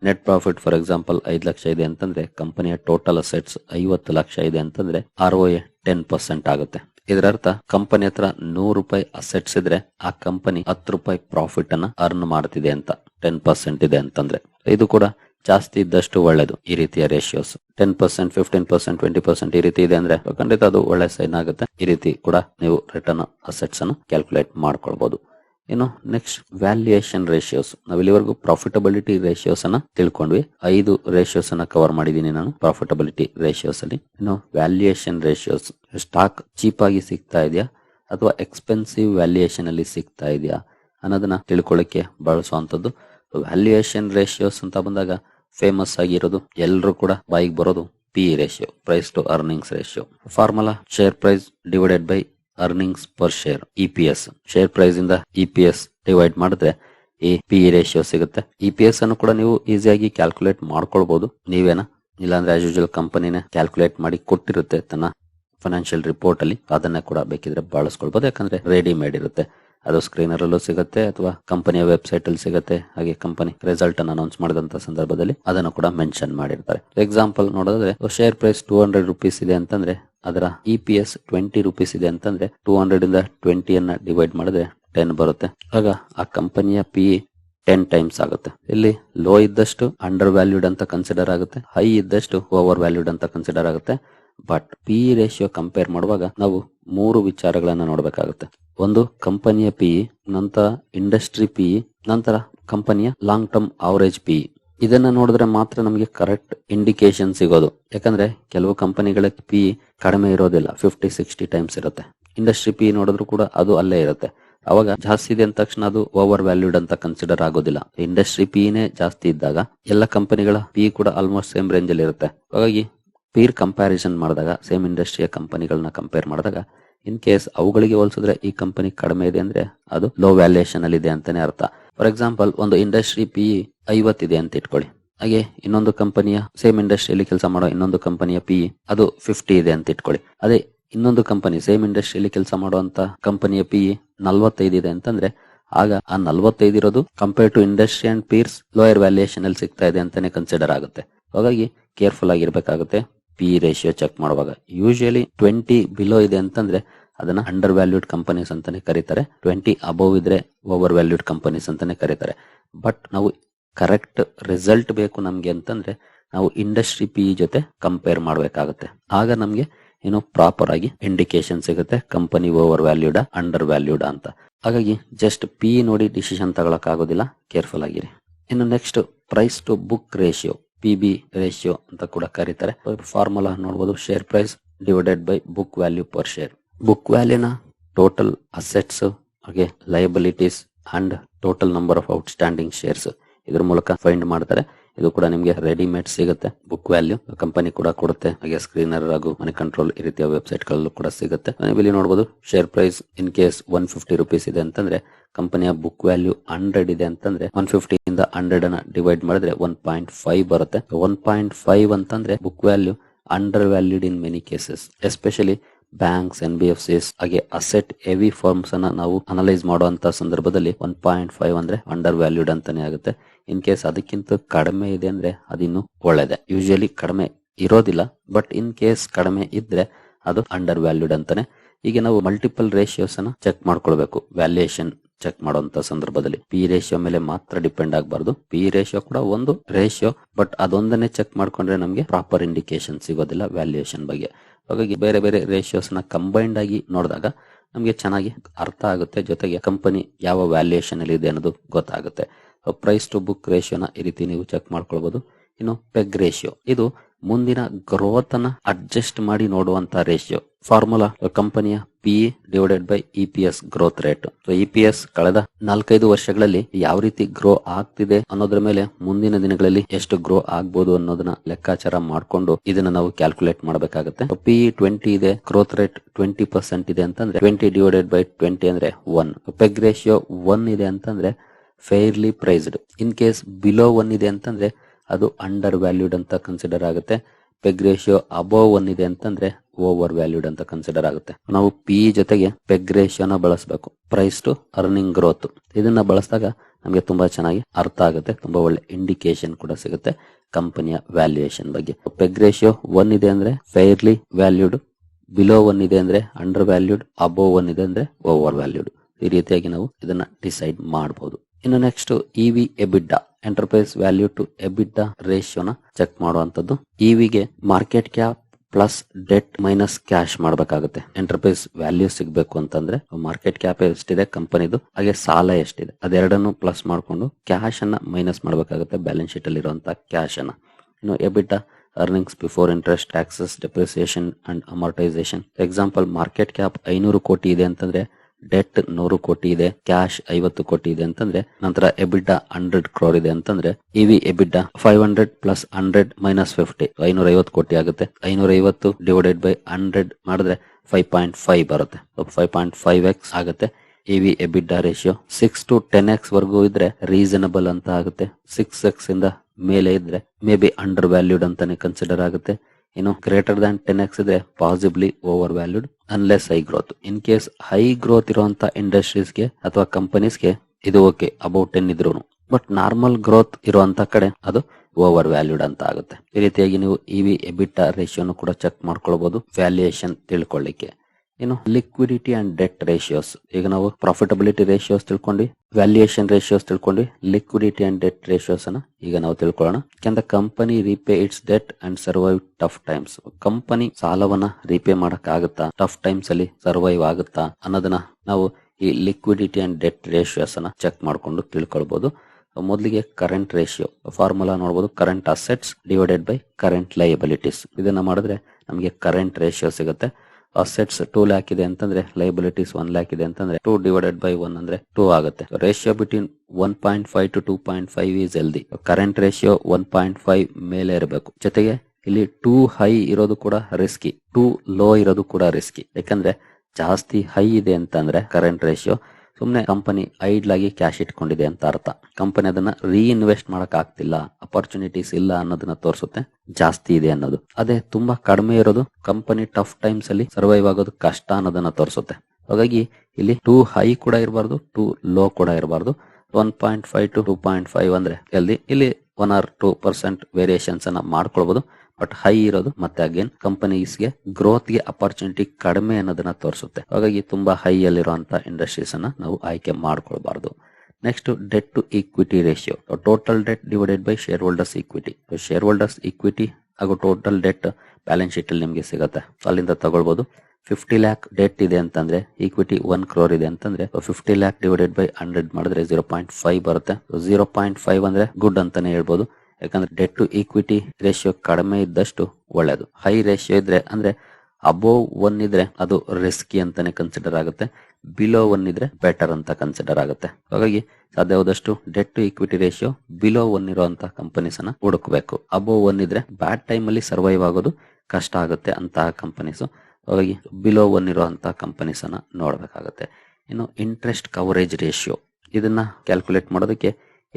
ನೆಟ್ ಪ್ರಾಫಿಟ್ ಫಾರ್ ಎಕ್ಸಾಂಪಲ್ ಐದು ಲಕ್ಷ ಇದೆ ಅಂತಂದ್ರೆ ಕಂಪನಿಯ ಟೋಟಲ್ ಅಸೆಟ್ಸ್ ಐವತ್ತು ಲಕ್ಷ ಇದೆ ಅಂತಂದ್ರೆ ಆರ್ ಎ ಟೆನ್ ಪರ್ಸೆಂಟ್ ಆಗುತ್ತೆ. ಇದರ ಅರ್ಥ ಕಂಪನಿ ಹತ್ರ ನೂರು ರೂಪಾಯಿ ಅಸೆಟ್ಸ್ ಇದ್ರೆ ಆ ಕಂಪನಿ ಹತ್ತು ರೂಪಾಯಿ ಪ್ರಾಫಿಟ್ ಅನ್ನ ಅರ್ನ್ ಮಾಡ್ತಿದೆ ಅಂತ ಟೆನ್ ಪರ್ಸೆಂಟ್ ಇದೆ ಅಂತಂದ್ರೆ. ಇದು ಕೂಡ ಜಾಸ್ತಿ ಇದ್ದಷ್ಟು ಒಳ್ಳೇದು ಈ ರೀತಿಯ ratios ten percent fifteen percent twenty percent ಈ ರೀತಿ ಇದೆ ಅಂದ್ರೆ ಖಂಡಿತ ಅದು ಒಳ್ಳೆ ಸೈನ್ ಆಗುತ್ತೆ. ಈ ರೀತಿ ಕೂಡ ನೀವು ರಿಟರ್ನ್ ಅಸೆಟ್ಸ್ ಅನ್ನು ಕ್ಯಾಲ್ಕುಲೇಟ್ ಮಾಡ್ಕೊಳ್ಬಹುದು ಇನ್ನು ನೆಕ್ಸ್ಟ್ ವ್ಯಾಲ್ಯೂಯೇಷನ್ ರೇಷಿಯೋಸ್ ನಾವು ಇಲ್ಲಿವರೆಗೂ ಪ್ರಾಫಿಟಬಿಲಿಟಿ ರೇಷಿಯೋಸ್ ಅನ್ನ ತಿಳ್ಕೊಂಡ್ವಿ. ಐದು ರೇಷಿಯೋಸ್ ಅನ್ನ ಕವರ್ ಮಾಡಿದೀನಿ ನಾನು ಪ್ರಾಫಿಟಬಿಲಿಟಿ ರೇಷಿಯೋಸ್ ಅಲ್ಲಿ. ಇನ್ನು ವ್ಯಾಲ್ಯೂಯೇಷನ್ ರೇಷಿಯೋಸ್ ಸ್ಟಾಕ್ ಚೀಪ್ ಆಗಿ ಸಿಗ್ತಾ ಇದೆಯಾ? ಅಥವಾ ಎಕ್ಸ್ಪೆನ್ಸಿವ್ ವ್ಯಾಲ್ಯೂಯೇಷನ್ ಅಲ್ಲಿ ಸಿಗ್ತಾ ಇದೆಯಾ? ಅನ್ನೋದನ್ನ ತಿಳ್ಕೊಳ್ಳಿಕ್ಕೆ ಬಳಸುವಂತದ್ದು ವ್ಯಾಲ್ಯೂಯೇಷನ್ ರೇಷಿಯೋಸ್ ಅಂತ ಬಂದಾಗ ಫೇಮಸ್ ಆಗಿರೋದು ಎಲ್ಲರೂ ಕೂಡ ಬಾಯಿಗೆ ಬರೋದು P ratio price to earnings ratio formula share price divided by earnings per share E P S share price ಇಂದ ಇ ಎಸ್ ಡಿವೈಡ್ ಮಾಡಿದ್ರೆ ಈ ಪಿ ರೇಷಿಯೋ ಸಿಗುತ್ತೆ. ಇ ಎಸ್ ಅನ್ನು ಕೂಡ ನೀವು ಈಸಿಯಾಗಿ ಕ್ಯಾಲ್ಕುಲೇಟ್ ಮಾಡ್ಕೊಳ್ಬಹುದು ನೀವೇನ? ಇಲ್ಲಾಂದ್ರೆ ಆಸ್ ಯೂಶಲ್ ಕಂಪನಿನೇ ಕ್ಯಾಲ್ಕುಲೇಟ್ ಮಾಡಿ ಕೊಟ್ಟಿರುತ್ತೆ ತನ್ನ ಫೈನಾನ್ಷಿಯಲ್ ರಿಪೋರ್ಟ್ ಅಲ್ಲಿ. ಅದನ್ನ ಕೂಡ ಬೇಕಿದ್ರೆ ಬಳಸ್ಕೊಳ್ಬಹುದು ಯಾಕಂದ್ರೆ ರೆಡಿಮೇಡ್ ಇರುತ್ತೆ. ಅದು ಸ್ಕ್ರೀನರ್ ಅಲ್ಲೂ ಸಿಗುತ್ತೆ ಅಥವಾ ಕಂಪನಿಯ ವೆಬ್ಸೈಟ್ ಅಲ್ಲಿ ಸಿಗುತ್ತೆ. ಹಾಗೆ ಕಂಪನಿ ರಿಸಲ್ಟ್ ಅನ್ನು ಅನೌನ್ಸ್ ಮಾಡಿದಂತ ಸಂದರ್ಭದಲ್ಲಿ ಅದನ್ನು ಕೂಡ ಮೆನ್ಷನ್ ಮಾಡಿರ್ತಾರೆ. ಎಕ್ಸಾಂಪಲ್ ನೋಡಿದ್ರೆ share price two hundred rupees ಇದೆ ಅಂತಂದ್ರೆ ಅದರ E P S twenty rupees ಇದೆ ಅಂತಂದ್ರೆ ಟೂ ಹಂಡ್ರೆಡ್ ಇಂದ ಟ್ವೆಂಟಿಯನ್ನ ಡಿವೈಡ್ ಮಾಡಿದ್ರೆ ಟೆನ್ ಬರುತ್ತೆ. ಆಗ ಆ ಕಂಪನಿಯ ಪಿ ಟೆನ್ ಟೈಮ್ಸ್ ಆಗುತ್ತೆ. ಇಲ್ಲಿ ಲೋ ಇದ್ದಷ್ಟು ಅಂಡರ್ ವ್ಯಾಲ್ಯೂಡ್ ಅಂತ ಕನ್ಸಿಡರ್ ಆಗುತ್ತೆ ಹೈ ಇದ್ದಷ್ಟು ಓವರ್ ವ್ಯಾಲ್ಯೂಡ್ ಅಂತ ಕನ್ಸಿಡರ್ ಆಗುತ್ತೆ. ಬಟ್ ಪಿ ರೇಷಿಯೋ ಕಂಪೇರ್ ಮಾಡುವಾಗ ನಾವು ಮೂರು ವಿಚಾರಗಳನ್ನ ನೋಡಬೇಕಾಗುತ್ತೆ. ಒಂದು ಕಂಪನಿಯ ಪಿ ನಂತರ ಇಂಡಸ್ಟ್ರಿ ಪಿ ನಂತರ ಕಂಪನಿಯ ಲಾಂಗ್ ಟರ್ಮ್ ಆವರೇಜ್ ಪಿ ಇದನ್ನ ನೋಡಿದ್ರೆ ಮಾತ್ರ ನಮಗೆ ಕರೆಕ್ಟ್ ಇಂಡಿಕೇಶನ್ ಸಿಗೋದು. ಯಾಕಂದ್ರೆ ಕೆಲವು ಕಂಪನಿಗಳ ಪಿ ಕಡಿಮೆ ಇರೋದಿಲ್ಲ ಫಿಫ್ಟಿ ಸಿಕ್ಸ್ಟಿ ಟೈಮ್ಸ್ ಇರುತ್ತೆ. ಇಂಡಸ್ಟ್ರಿ ಪಿ ನೋಡಿದ್ರು ಕೂಡ ಅದು ಅಲ್ಲೇ ಇರುತ್ತೆ. ಅವಾಗ ಜಾಸ್ತಿ ಇದೆ ಅಂದ ತಕ್ಷಣ ಅದು ಓವರ್ ವ್ಯಾಲ್ಯೂಡ್ ಅಂತ ಕನ್ಸಿಡರ್ ಆಗೋದಿಲ್ಲ. ಇಂಡಸ್ಟ್ರಿ ಪಿನೇ ಜಾಸ್ತಿ ಇದ್ದಾಗ ಎಲ್ಲ ಕಂಪನಿಗಳ ಪಿ ಕೂಡ ಆಲ್ಮೋಸ್ಟ್ ಸೇಮ್ ರೇಂಜ್ ಅಲ್ಲಿ ಇರುತ್ತೆ. ಹಾಗಾಗಿ ಪೀರ್ ಕಂಪ್ಯಾರಿಸನ್ ಮಾಡಿದಾಗ ಸೇಮ್ ಇಂಡಸ್ಟ್ರಿಯ ಕಂಪನಿಗಳನ್ನ ಕಂಪೇರ್ ಮಾಡಿದಾಗ ಇನ್ ಕೇಸ್ ಅವುಗಳಿಗೆ ಹೋಲಿಸಿದ್ರೆ ಈ ಕಂಪನಿ ಕಡಿಮೆ ಇದೆ ಅಂದ್ರೆ ಅದು ಲೋ ವ್ಯಾಲ್ಯೂಯೇಷನ್ ಅಲ್ಲಿ ಇದೆ ಅಂತಾನೆ ಅರ್ಥ. ಫಾರ್ ಎಕ್ಸಾಂಪಲ್ ಒಂದು ಇಂಡಸ್ಟ್ರಿ ಪಿ ಐವತ್ತಿದೆ ಅಂತ ಇಟ್ಕೊಳ್ಳಿ. ಹಾಗೆ ಇನ್ನೊಂದು ಕಂಪನಿಯ ಸೇಮ್ ಇಂಡಸ್ಟ್ರಿಯಲ್ಲಿ ಕೆಲಸ ಮಾಡೋ ಇನ್ನೊಂದು ಕಂಪನಿಯ ಪಿ ಅದು ಫಿಫ್ಟಿ ಇದೆ ಅಂತ ಇಟ್ಕೊಳ್ಳಿ. ಅದೇ ಇನ್ನೊಂದು ಕಂಪನಿ ಸೇಮ್ ಇಂಡಸ್ಟ್ರಿಯಲ್ಲಿ ಕೆಲಸ ಮಾಡುವಂತ ಕಂಪನಿಯ ಪಿ ನಲ್ವತ್ತೈದು ಇದೆ ಅಂತಂದ್ರೆ ಆಗ ಆ ನಲ್ವತ್ತೈದು ಇರೋದು compare to industry and peers lower valuation ಅಲ್ಲಿ ಸಿಗ್ತಾ ಇದೆ ಅಂತಾನೆ ಕನ್ಸಿಡರ್ ಆಗುತ್ತೆ. ಹಾಗಾಗಿ ಕೇರ್ಫುಲ್ ಆಗಿರ್ಬೇಕಾಗುತ್ತೆ. ಪಿ ರೇಷಿಯೋ ಚೆಕ್ ಮಾಡುವಾಗ. ಯೂಶಲಿ ಟ್ವೆಂಟಿ ಬಿಲೋ ಇದೆ ಅಂತಂದ್ರೆ ಅದನ್ನ ಅಂಡರ್ ವ್ಯಾಲ್ಯೂಡ್ ಕಂಪನೀಸ್ ಅಂತಾನೆ ಕರೀತಾರೆ. ಟ್ವೆಂಟಿ ಅಬೋವ್ ಇದ್ರೆ ಓವರ್ ವ್ಯಾಲ್ಯೂಡ್ ಕಂಪನೀಸ್ ಅಂತಾನೆ ಕರೀತಾರೆ. ಬಟ್ ನಾವು ಕರೆಕ್ಟ್ ರಿಸಲ್ಟ್ ಬೇಕು ನಮ್ಗೆ ಅಂತಂದ್ರೆ ನಾವು ಇಂಡಸ್ಟ್ರಿ ಪಿ ಜೊತೆ ಕಂಪೇರ್ ಮಾಡಬೇಕಾಗುತ್ತೆ. ಆಗ ನಮ್ಗೆ ಏನು ಪ್ರಾಪರ್ ಆಗಿ ಇಂಡಿಕೇಶನ್ ಸಿಗುತ್ತೆ. ಕಂಪನಿ ಓವರ್ ವ್ಯಾಲ್ಯೂಡ ಅಂಡರ್ ವ್ಯಾಲ್ಯೂಡ ಅಂತ. ಹಾಗಾಗಿ ಜಸ್ಟ್ ಪಿ ನೋಡಿ ಡಿಸಿಷನ್ ತಗೊಳಕ್ ಆಗೋದಿಲ್ಲ ಕೇರ್ಫುಲ್ ಆಗಿರಿ. ಇನ್ನು next price to book ratio P B ratio ಅಂತ ಕೂಡ ಕರೀತಾರೆ. ಫಾರ್ಮುಲಾ ನೋಡಬಹುದು share price divided by book value per share book ವ್ಯಾಲ್ಯೂನ total assets ಹಾಗೆ liabilities and total number of outstanding shares ಇದ್ರ ಮೂಲಕ ಫೈಂಡ್ ಮಾಡ್ತಾರೆ. ಇದು ಕೂಡ ನಿಮಗೆ ರೆಡಿಮೇಡ್ ಸಿಗುತ್ತೆ. ಬುಕ್ ವ್ಯಾಲ್ಯೂ ಕಂಪನಿ ಕೂಡ ಕೊಡುತ್ತೆ. ಹಾಗೆ ಸ್ಕ್ರೀನರ್ ಹಾಗೂ ಮನೆ ಕಂಟ್ರೋಲ್ ಈ ರೀತಿಯ ವೆಬ್ಸೈಟ್ ಗಳಲ್ಲೂ ಕೂಡ ಸಿಗುತ್ತೆ. ನೀವು ಇಲ್ಲಿ ನೋಡಬಹುದು share price in case one fifty rupees ಇದೆ ಅಂತಂದ್ರೆ ಕಂಪನಿಯ ಬುಕ್ ವ್ಯಾಲ್ಯೂ ಹಂಡ್ರೆಡ್ ಇದೆ ಅಂತಂದ್ರೆ ಒನ್ ಫಿಫ್ಟಿ ಇಂದ ಹಂಡ್ರೆಡ್ ಅನ್ನ ಡಿವೈಡ್ ಮಾಡಿದ್ರೆ ಒನ್ ಪಾಯಿಂಟ್ ಫೈವ್ ಬರುತ್ತೆ. ಒನ್ ಪಾಯಿಂಟ್ ಫೈವ್ ಅಂತಂದ್ರೆ book value undervalued in many cases especially banks N B F Cs ಹಾಗೆ ಅಸೆಟ್ ಹೆವಿ ಫರ್ಮ್ಸ್ ಅನ್ನ ನಾವು ಅನಲೈಸ್ ಮಾಡುವಂತ ಸಂದರ್ಭದಲ್ಲಿ ಒನ್ ಪಾಯಿಂಟ್ ಫೈವ್ ಅಂದ್ರೆ ಅಂಡರ್ ವ್ಯಾಲ್ಯೂಡ್ ಅಂತಾನೆ ಆಗುತ್ತೆ. ಇನ್ ಕೇಸ್ ಅದಕ್ಕಿಂತ ಕಡಿಮೆ ಇದೆ ಅಂದ್ರೆ ಅದಿನ್ನು ಒಳ್ಳೇದೆ. ಯೂಶಲಿ ಕಡಿಮೆ ಇರೋದಿಲ್ಲ ಬಟ್ ಇನ್ ಕೇಸ್ ಕಡಿಮೆ ಇದ್ರೆ ಅದು ಅಂಡರ್ ವ್ಯಾಲ್ಯೂಡ್ ಅಂತಾನೆ. ಈಗ ನಾವು ಮಲ್ಟಿಪಲ್ ರೇಷಿಯೋಸ್ ಅನ್ನ ಚೆಕ್ ಮಾಡ್ಕೊಳ್ಬೇಕು. ವ್ಯಾಲ್ಯೂಯೇಷನ್ ಚೆಕ್ ಮಾಡುವಂತ ಸಂದರ್ಭದಲ್ಲಿ. ಪಿ ರೇಷಿಯೋ ಮೇಲೆ ಮಾತ್ರ ಡಿಪೆಂಡ್ ಆಗಬಾರ್ದು. ಪಿ ರೇಷಿಯೋ ಕೂಡ ಒಂದು ರೇಷಿಯೋ ಬಟ್ ಅದೊಂದನ್ನೇ ಚೆಕ್ ಮಾಡ್ಕೊಂಡ್ರೆ ನಮಗೆ ಪ್ರಾಪರ್ ಇಂಡಿಕೇಶನ್ ಸಿಗೋದಿಲ್ಲ ವ್ಯಾಲ್ಯೂಯೇಷನ್ ಬಗ್ಗೆ. ಹಾಗಾಗಿ ಬೇರೆ ಬೇರೆ ರೇಷಿಯೋಸ್ನ ಕಂಬೈನ್ಡ್ ಆಗಿ ನೋಡಿದಾಗ ನಮಗೆ ಚೆನ್ನಾಗಿ ಅರ್ಥ ಆಗುತ್ತೆ. ಜೊತೆಗೆ ಕಂಪನಿ ಯಾವ ವ್ಯಾಲ್ಯೂಯೇಷನ್ ಅಲ್ಲಿ ಇದೆ ಅನ್ನೋದು ಗೊತ್ತಾಗುತ್ತೆ. ಪ್ರೈಸ್ ಟು ಬುಕ್ ರೇಷಿಯೋನ ಈ ರೀತಿ ನೀವು ಚೆಕ್ ಮಾಡ್ಕೊಳ್ಬಹುದು ಇನ್ನು ಪೆಗ್ ರೇಷಿಯೋ ಇದು ಮುಂದಿನ ಗ್ರೋತ್ ಅನ್ನ ಅಡ್ಜಸ್ಟ್ ಮಾಡಿ ನೋಡುವಂತ ರೇಷಿಯೋ ಫಾರ್ಮುಲಾ ಕಂಪನಿಯ P divided by E growth rate E ಕಳೆದ ನಾಲ್ಕೈದು ವರ್ಷಗಳಲ್ಲಿ ಯಾವ ರೀತಿ ಗ್ರೋ ಆಗ್ತಿದೆ ಅನ್ನೋದ್ರ ಮೇಲೆ ಮುಂದಿನ ದಿನಗಳಲ್ಲಿ ಎಷ್ಟು ಗ್ರೋ ಆಗ್ಬೋದು ಅನ್ನೋದನ್ನ ಲೆಕ್ಕಾಚಾರ ಮಾಡ್ಕೊಂಡು ಇದನ್ನ ನಾವು ಕ್ಯಾಲ್ಕುಲೇಟ್ ಮಾಡಬೇಕಾಗುತ್ತೆ. ಪಿ ಟ್ವೆಂಟಿ ಇದೆ ಗ್ರೋತ್ ರೇಟ್ ಟ್ವೆಂಟಿ ಪರ್ಸೆಂಟ್ ಇದೆ ಅಂತಂದ್ರೆ ಟ್ವೆಂಟಿ ಡಿವೈಡೆಡ್ ಬೈ ಟ್ವೆಂಟಿ ಅಂದ್ರೆ ಒನ್ ಪೆಗ್ ರೇಷಿಯೋ ಒನ್ ಇದೆ ಅಂತಂದ್ರೆ fairly priced in case below one ಇದೆ ಅಂತಂದ್ರೆ ಅದು ಅಂಡರ್ ವ್ಯಾಲ್ಯೂಡ್ ಅಂತ ಕನ್ಸಿಡರ್ ಆಗುತ್ತೆ. ಪೆಗ್ ರೇಷಿಯೋ ಅಬೋವ್ ಒನ್ ಇದೆ ಅಂತಂದ್ರೆ ಓವರ್ ವ್ಯಾಲ್ಯೂಡ್ ಅಂತ ಕನ್ಸಿಡರ್ ಆಗುತ್ತೆ. ನಾವು ಪಿ ಜೊತೆಗೆ ಪೆಗ್ ರೇಷಿಯೋನ ಬಳಸಬೇಕು. ಪ್ರೈಸ್ ಟು ಅರ್ನಿಂಗ್ ಗ್ರೋತ್ ಇದನ್ನ ಬಳಸಿದಾಗ ನಮಗೆ ತುಂಬಾ ಚೆನ್ನಾಗಿ ಅರ್ಥ ಆಗುತ್ತೆ. ತುಂಬಾ ಒಳ್ಳೆ ಇಂಡಿಕೇಶನ್ ಕೂಡ ಸಿಗುತ್ತೆ ಕಂಪನಿಯ ವ್ಯಾಲ್ಯೂಯೇಷನ್ ಬಗ್ಗೆ. ಪೆಗ್ ರೇಷಿಯೋ ಒನ್ ಇದೆ ಅಂದ್ರೆ ಫೇರ್ಲಿ ವ್ಯಾಲ್ಯೂಡ್ ಬಿಲೋ ಒನ್ ಇದೆ ಅಂದ್ರೆ ಅಂಡರ್ ವ್ಯಾಲ್ಯೂಡ್ ಅಬೋವ್ ಒನ್ ಇದೆ ಅಂದ್ರೆ ಓವರ್ ವ್ಯಾಲ್ಯೂಡ್ ಈ ರೀತಿಯಾಗಿ ನಾವು ಇದನ್ನ ಡಿಸೈಡ್ ಮಾಡಬಹುದು ಇನ್ನು next EV EBITDA enterprise value to EBITDA ರೇಷಿಯೋನ check ಮಾಡುವಂತದ್ದು ಇವಿಗೆ market cap plus debt minus cash ಮಾಡಬೇಕಾಗುತ್ತೆ. ಎಂಟರ್ಪ್ರೈಸ್ ವ್ಯಾಲ್ಯೂ ಸಿಗಬೇಕು ಅಂತಂದ್ರೆ ಮಾರ್ಕೆಟ್ ಕ್ಯಾಪ್ ಎಷ್ಟಿದೆ ಕಂಪನಿದು ಹಾಗೆ ಸಾಲ ಎಷ್ಟಿದೆ. ಅದೆರಡನ್ನು ಪ್ಲಸ್ ಮಾಡಿಕೊಂಡು ಕ್ಯಾಶ್ ಅನ್ನ ಮೈನಸ್ ಮಾಡಬೇಕಾಗುತ್ತೆ ಬ್ಯಾಲೆನ್ಸ್ ಶೀಟ್ ಅಲ್ಲಿ ಇರುವಂತಹ ಕ್ಯಾಶ್ ಅನ್ನ. ಇನ್ನು EBITDA earnings before interest taxes depreciation and amortization example market cap ಐನೂರು ಕೋಟಿ ಇದೆ ಅಂತಂದ್ರೆ ಡೆಟ್ ನೂರು ಕೋಟಿ ಇದೆ ಕ್ಯಾಶ್ ಐವತ್ತು ಕೋಟಿ ಇದೆ ಅಂತಂದ್ರೆ, ನಂತರ ಎಬಿಡ್ಡ ಹಂಡ್ರೆಡ್ ಕ್ರೋರ್ ಇದೆ ಅಂತಂದ್ರೆ EV EBITDA five hundred plus hundred minus fifty ಐನೂರ ಐವತ್ತು ಕೋಟಿ ಆಗುತ್ತೆ. ಐನೂರ ಐವತ್ತು ಡಿವೈಡೆಡ್ ಬೈ ಹಂಡ್ರೆಡ್ ಮಾಡಿದ್ರೆ ಫೈವ್ ಪಾಯಿಂಟ್ ಫೈವ್ ಬರುತ್ತೆ. ಫೈವ್ ಪಾಯಿಂಟ್ ಫೈವ್ ಎಕ್ಸ್ ಆಗುತ್ತೆ. EV EBITDA ratio six to ten X ವರ್ಗೂ ಇದ್ರೆ ರೀಸನಬಲ್ ಅಂತ ಆಗುತ್ತೆ. ಸಿಕ್ಸ್ ಎಕ್ಸ್ ಇಂದ ಮೇಲೆ ಇದ್ರೆ ಮೇ ಬಿ ಅಂಡರ್ ವ್ಯಾಲ್ಯೂಡ್ ಅಂತಾನೆ ಕನ್ಸಿಡರ್ ಆಗುತ್ತೆ. ಇನ್ನು ಗ್ರೇಟರ್ ದಾನ್ ಟೆನ್ ಎಕ್ಸ್ ಇದ್ರೆ possibly overvalued unless high growth in case high growth ಇರುವಂತ ಇಂಡಸ್ಟ್ರೀಸ್ಗೆ ಅಥವಾ ಕಂಪನೀಸ್ಗೆ ಇದು ಓಕೆ ಅಬೌಟ್ ಟೆನ್ ಇದ್ರು ಬಟ್ ನಾರ್ಮಲ್ ಗ್ರೋತ್ ಇರುವಂತ ಕಡೆ ಅದು ಓವರ್ ವ್ಯಾಲ್ಯೂಡ್ ಅಂತ ಆಗುತ್ತೆ. ಈ ರೀತಿಯಾಗಿ ನೀವು ಇವಿ ಎಬಿಟಾ ರೇಷಿಯೋನು ಕೂಡ ಚೆಕ್ ಮಾಡ್ಕೊಳ್ಬಹುದು ವ್ಯಾಲ್ಯೂಯೇಷನ್ ತಿಳ್ಕೊಳ್ಳಿಕ್ಕೆ. ಇನ್ನು ಲಿಕ್ವಿಡಿಟಿ ಅಂಡ್ ಡೆಟ್ ರೇಷಿಯೋಸ್ ಈಗ ನಾವು ಪ್ರಾಫಿಟಬಿಲಿಟಿ ರೇಷಿಯೋಸ್ ತಿಳ್ಕೊಂಡ್ವಿ ವ್ಯಾಲ್ಯೂಯೇಷನ್ ರೇಷಿಯೋಸ್ ತಿಳ್ಕೊಂಡ್ವಿ ಲಿಕ್ವಿಡಿಟಿ ಅಂಡ್ ಡೆಟ್ ರೇಷಿಯೋಸ್ ಅನ್ನ ಈಗ ನಾವು ತಿಳ್ಕೊಳ್ಳೋಣ. Can the company repay its debt and survive tough times company ಸಾಲವನ್ನ ರೀಪೇ ಮಾಡಕ್ ಆಗುತ್ತಾ ಟಫ್ ಟೈಮ್ಸ್ ಅಲ್ಲಿ ಸರ್ವೈವ್ ಆಗುತ್ತಾ ಅನ್ನೋದನ್ನ ನಾವು ಈ ಲಿಕ್ವಿಡಿಟಿ ಅಂಡ್ ಡೆಟ್ ರೇಷಿಯೋಸ್ ಅನ್ನ ಚೆಕ್ ಮಾಡ್ಕೊಂಡು ತಿಳ್ಕೊಳ್ಬಹುದು ಮೊದಲಿಗೆ ಕರೆಂಟ್ ರೇಷಿಯೋ ಫಾರ್ಮುಲಾ ನೋಡಬಹುದು current assets divided by current liabilities ಇದನ್ನ ಮಾಡಿದ್ರೆ ನಮಗೆ ಕರೆಂಟ್ ರೇಷಿಯೋ ಸಿಗುತ್ತೆ. ಅಸೆಟ್ಸ್ ಟೂ ಲ್ಯಾಕ್ ಇದೆ ಅಂತಂದ್ರೆ ಲೈಬಿಲಿಟೀಸ್ ಒನ್ ಲ್ಯಾಕ್ ಇದೆ ಅಂತಂದ್ರೆ ಟೂ ಡಿವೈಡೆಡ್ ಬೈ ಒನ್ ಅಂದ್ರೆ ಟೂ ಆಗುತ್ತೆ. Ratio between one point five to two point five is healthy current ratio one point five ಮೇಲೆ ಇರಬೇಕು. ಜೊತೆಗೆ ಇಲ್ಲಿ ಟೂ ಹೈ ಇರೋದು ಕೂಡ ರಿಸ್ಕಿ ಟೂ ಲೋ ಇರೋದು ಕೂಡ ರಿಸ್ಕಿ ಯಾಕಂದ್ರೆ ಜಾಸ್ತಿ ಹೈ ಇದೆ ಅಂತಂದ್ರೆ ಕರೆಂಟ್ ರೇಷಿಯೋ ಸುಮ್ನೆ ಕಂಪನಿ ಐಡ್ಲ್ ಆಗಿ ಕ್ಯಾಶ್ ಇಟ್ಕೊಂಡಿದೆ ಅಂತ ಅರ್ಥ. ಕಂಪನಿ ಅದನ್ನ ರೀಇನ್ವೆಸ್ಟ್ ಮಾಡಕ್ ಆಗ್ತಿಲ್ಲ. ಅಪರ್ಚುನಿಟೀಸ್ ಇಲ್ಲ ಅನ್ನೋದನ್ನ ತೋರಿಸುತ್ತೆ. ಜಾಸ್ತಿ ಇದೆ ಅನ್ನೋದು. ಅದೇ ತುಂಬಾ ಕಡಿಮೆ ಇರೋದು ಕಂಪನಿ ಟಫ್ ಟೈಮ್ಸ್ ಅಲ್ಲಿ ಸರ್ವೈವ್ ಆಗೋದು ಕಷ್ಟ ಅನ್ನೋದನ್ನ ತೋರಿಸುತ್ತೆ. ಹಾಗಾಗಿ ಇಲ್ಲಿ ಟೂ ಹೈ ಕೂಡ ಇರಬಾರ್ದು ಟೂ ಲೋ ಕೂಡ ಇರಬಾರ್ದು. One point five to two point five ಅಂದ್ರೆ ಎಲ್ದಿ ಇಲ್ಲಿ one or two percent variations ಅನ್ನ ಮಾಡ್ಕೊಳ್ಬಹುದು ಬಟ್ ಹೈ ಇರೋದು ಮತ್ತೆ ಅಗೇನ್ ಕಂಪನೀಸ್ಗೆ ಗ್ರೋತ್ಗೆ ಅಪರ್ಚುನಿಟಿ ಕಡಿಮೆ ಅನ್ನೋದನ್ನ ತೋರಿಸುತ್ತೆ. ಹಾಗಾಗಿ ತುಂಬಾ ಹೈ ಅಲ್ಲಿರುವಂತ ಇಂಡಸ್ಟ್ರೀಸ್ ಅನ್ನ ನಾವು ಆಯ್ಕೆ ಮಾಡ್ಕೊಳ್ಬಾರ್ದು. Next debt to equity ratio total debt divided by shareholders equity shareholders equity ಹಾಗೂ ಟೋಟಲ್ ಡೆಟ್ ಬ್ಯಾಲೆನ್ಸ್ ಶೀಟ್ ಅಲ್ಲಿ ನಿಮಗೆ ಸಿಗುತ್ತೆ. ಅಲ್ಲಿಂದ ತಗೊಳ್ಬಹುದು ಫಿಫ್ಟಿ ಲ್ಯಾಕ್ ಡೆಟ್ ಇದೆ ಅಂತಂದ್ರೆ ಈಕ್ವಿಟಿ ಒನ್ ಕ್ರೋರ್ ಇದೆ ಅಂತಂದ್ರೆ fifty lakh divided by hundred ಮಾಡಿದ್ರೆ ಜೀರೋ ಪಾಯಿಂಟ್ ಫೈವ್ ಬರುತ್ತೆ. ಜೀರೋ ಪಾಯಿಂಟ್ ಫೈವ್ ಅಂದ್ರೆ ಗುಡ್ ಅಂತಾನೆ ಹೇಳ್ಬೋದು. ಯಾಕಂದ್ರೆ ಡೆಟ್ ಟು ಈಕ್ವಿಟಿ ರೇಷಿಯೋ ಕಡಿಮೆ ಇದ್ದಷ್ಟು ಒಳ್ಳೇದು. ಹೈ ರೇಷಿಯೋ ಇದ್ರೆ ಅಂದ್ರೆ ಅಬೋವ್ ಒನ್ ಇದ್ರೆ ಅದು ರಿಸ್ಕಿ ಅಂತಾನೆ ಕನ್ಸಿಡರ್ ಆಗುತ್ತೆ. ಬಿಲೋ ಒನ್ ಇದ್ರೆ ಬೆಟರ್ ಅಂತ ಕನ್ಸಿಡರ್ ಆಗುತ್ತೆ. ಹಾಗಾಗಿ ಸಾಧ್ಯವಾದಷ್ಟು debt to equity ratio below one ಇರುವಂತ ಕಂಪನೀಸ್ ಅನ್ನ ಹುಡುಕಬೇಕು. ಅಬೋವ್ ಒನ್ ಇದ್ರೆ ಬ್ಯಾಡ್ ಟೈಮ್ ಅಲ್ಲಿ ಸರ್ವೈವ್ ಆಗೋದು ಕಷ್ಟ ಆಗುತ್ತೆ ಅಂತಹ ಕಂಪನೀಸ್ ಹಾಗಾಗಿ ಬಿಲೋ ಒನ್ ಇರುವಂತ ಕಂಪನೀಸ್ ಅನ್ನ ನೋಡಬೇಕಾಗುತ್ತೆ. ಇನ್ನು ಇಂಟ್ರೆಸ್ಟ್ ಕವರೇಜ್ ರೇಷಿಯೋ ಇದನ್ನ ಕ್ಯಾಲ್ಕುಲೇಟ್ ಮಾಡೋದಕ್ಕೆ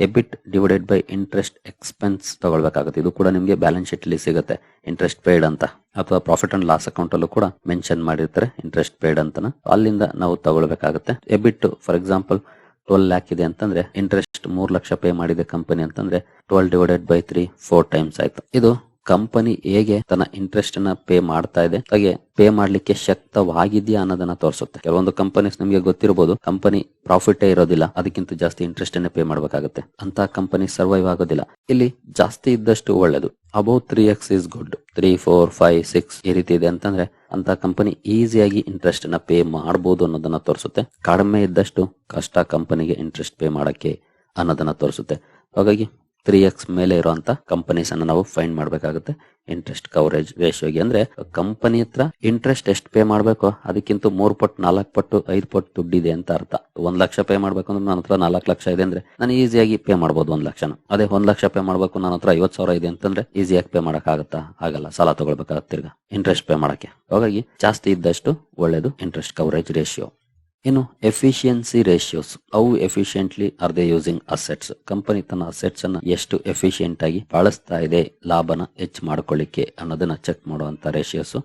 EBIT divided by interest expense ತಗೊಳ್ಬೇಕಾಗುತ್ತೆ. ಇದು ಕೂಡ ನಿಮಗೆ ಬ್ಯಾಲೆನ್ಸ್ ಶೀಟ್ ಅಲ್ಲಿ ಸಿಗುತ್ತೆ. ಇಂಟ್ರೆಸ್ಟ್ ಪೇಡ್ ಅಂತ. ಅಥವಾ ಪ್ರಾಫಿಟ್ ಅಂಡ್ ಲಾಸ್ ಅಕೌಂಟ್ ಅಲ್ಲೂ ಕೂಡ ಮೆನ್ಷನ್ ಮಾಡಿರ್ತಾರೆ ಇಂಟ್ರೆಸ್ಟ್ ಪೇಡ್ ಅಂತ ಅಲ್ಲಿಂದ ನಾವು ತಗೊಳ್ಬೇಕಾಗುತ್ತೆ. EBIT, for example, twelve lakh ಇದೆ ಅಂತಂದ್ರೆ ಇಂಟ್ರೆಸ್ಟ್ ಮೂರ್ ಲಕ್ಷ ಪೇ ಮಾಡಿದೆ ಕಂಪನಿ ಅಂತಂದ್ರೆ twelve divided by three, four times ಆಯ್ತು. ಇದು ಕಂಪನಿ ಹೇಗೆ ತನ್ನ ಇಂಟ್ರೆಸ್ಟ್ ಅನ್ನ ಪೇ ಮಾಡ್ತಾ ಇದೆ, ಹಾಗೆ ಪೇ ಮಾಡ್ಲಿಕ್ಕೆ ಶಕ್ತವಾಗಿದೆಯಾ ಅನ್ನೋದನ್ನ ತೋರಿಸುತ್ತೆ. ಕೆಲವೊಂದು ಕಂಪನೀಸ್ ನಿಮಗೆ ಗೊತ್ತಿರಬಹುದು ಕಂಪನಿ ಪ್ರಾಫಿಟ್ ಇರೋದಿಲ್ಲ, ಅದಕ್ಕಿಂತ ಜಾಸ್ತಿ ಇಂಟ್ರೆಸ್ಟ್ ಅನ್ನ ಪೇ ಮಾಡಬೇಕಾಗುತ್ತೆ. ಅಂತ ಕಂಪನಿ ಸರ್ವೈವ್ ಆಗೋದಿಲ್ಲ. ಇಲ್ಲಿ ಜಾಸ್ತಿ ಇದ್ದಷ್ಟು ಒಳ್ಳೇದು. Above three X is good three four five six ಈ ರೀತಿ ಇದೆ ಅಂತಂದ್ರೆ ಅಂತ ಕಂಪನಿ ಈಸಿಯಾಗಿ ಇಂಟ್ರೆಸ್ಟ್ ಅನ್ನ ಪೇ ಮಾಡಬಹುದು ಅನ್ನೋದನ್ನ ತೋರಿಸುತ್ತೆ. ಕಡಿಮೆ ಇದ್ದಷ್ಟು ಕಷ್ಟ ಕಂಪನಿಗೆ ಇಂಟ್ರೆಸ್ಟ್ ಪೇ ಮಾಡಕ್ಕೆ ಅನ್ನೋದನ್ನ ತೋರಿಸುತ್ತೆ. ಹಾಗಾಗಿ ತ್ರೀ ಎಕ್ಸ್ ಮೇಲೆ ಇರುವಂತ ಕಂಪನೀಸ್ ಅನ್ನ ನಾವು ಫೈಂಡ್ ಮಾಡಬೇಕಾಗುತ್ತೆ. ಇಂಟ್ರೆಸ್ಟ್ ಕವರೇಜ್ ರೇಷಿಯೋಗೆ ಅಂದ್ರೆ ಕಂಪನಿ ಹತ್ರ ಇಂಟ್ರೆಸ್ಟ್ ಎಷ್ಟು ಪೇ ಮಾಡಬೇಕು? ಅದಕ್ಕಿಂತ ಮೂರ್ ಪಟ್ಟು, ನಾಲ್ಕು ಪಟ್ಟು, ಐದು ಪಟ್ಟು ದುಡ್ಡಿದೆ ಅಂತ ಅರ್ಥ. ಒಂದ್ ಲಕ್ಷ ಪೇ ಮಾಡ್ಬೇಕು ಅಂದ್ರೆ ನನ್ನ ಹತ್ರ ನಾಲ್ಕು ಲಕ್ಷ ಇದೆ ಅಂದ್ರೆ ನಾನು ಈಸಿಯಾಗಿ ಪೇ ಮಾಡಬಹುದು ಒಂದ್ ಲಕ್ಷನ. ಅದೇ ಒಂದ್ ಲಕ್ಷ ಪೇ ಮಾಡ್ಬೇಕು ನನ್ನ ಹತ್ರ ಐವತ್ ಸಾವಿರ ಇದೆ ಅಂತಂದ್ರೆ ಈಸಿಯಾಗಿ ಪೇ ಮಾಡಕ್ ಆಗತ್ತಾ? ಆಗಲ್ಲ. ಸಾಲ ತಗೊಳ್ಬೇಕಾಗತ್ತೆ ತಿರ್ಗಾ. ಇಂಟ್ರೆಸ್ಟ್ ಪೇ ಮಾಡಕ್ಕೆ. ಹಾಗಾಗಿ ಜಾಸ್ತಿ ಇದ್ದಷ್ಟು ಒಳ್ಳೇದು ಇಂಟ್ರೆಸ್ಟ್ ಕವರೇಜ್ ರೇಷಿಯೋ ಇನ್ನು ಎಫಿಷಿಯನ್ಸಿ ರೇಷಿಯೋಸ್ ಅವು efficiently are they using assets company ತನ್ನ ಅಸೆಟ್ಸ್ ಅನ್ನ ಎಷ್ಟು ಎಫಿಷಿಯಂಟ್ ಆಗಿ ಬಳಸ್ತಾ ಇದೆ, ಲಾಭನ ಹೆಚ್ಚು ಮಾಡ್ಕೊಳ್ಳಿಕ್ಕೆ ಅನ್ನೋದನ್ನ ಚೆಕ್ ಮಾಡುವಂತ ರೇಷಿಯೋಸ್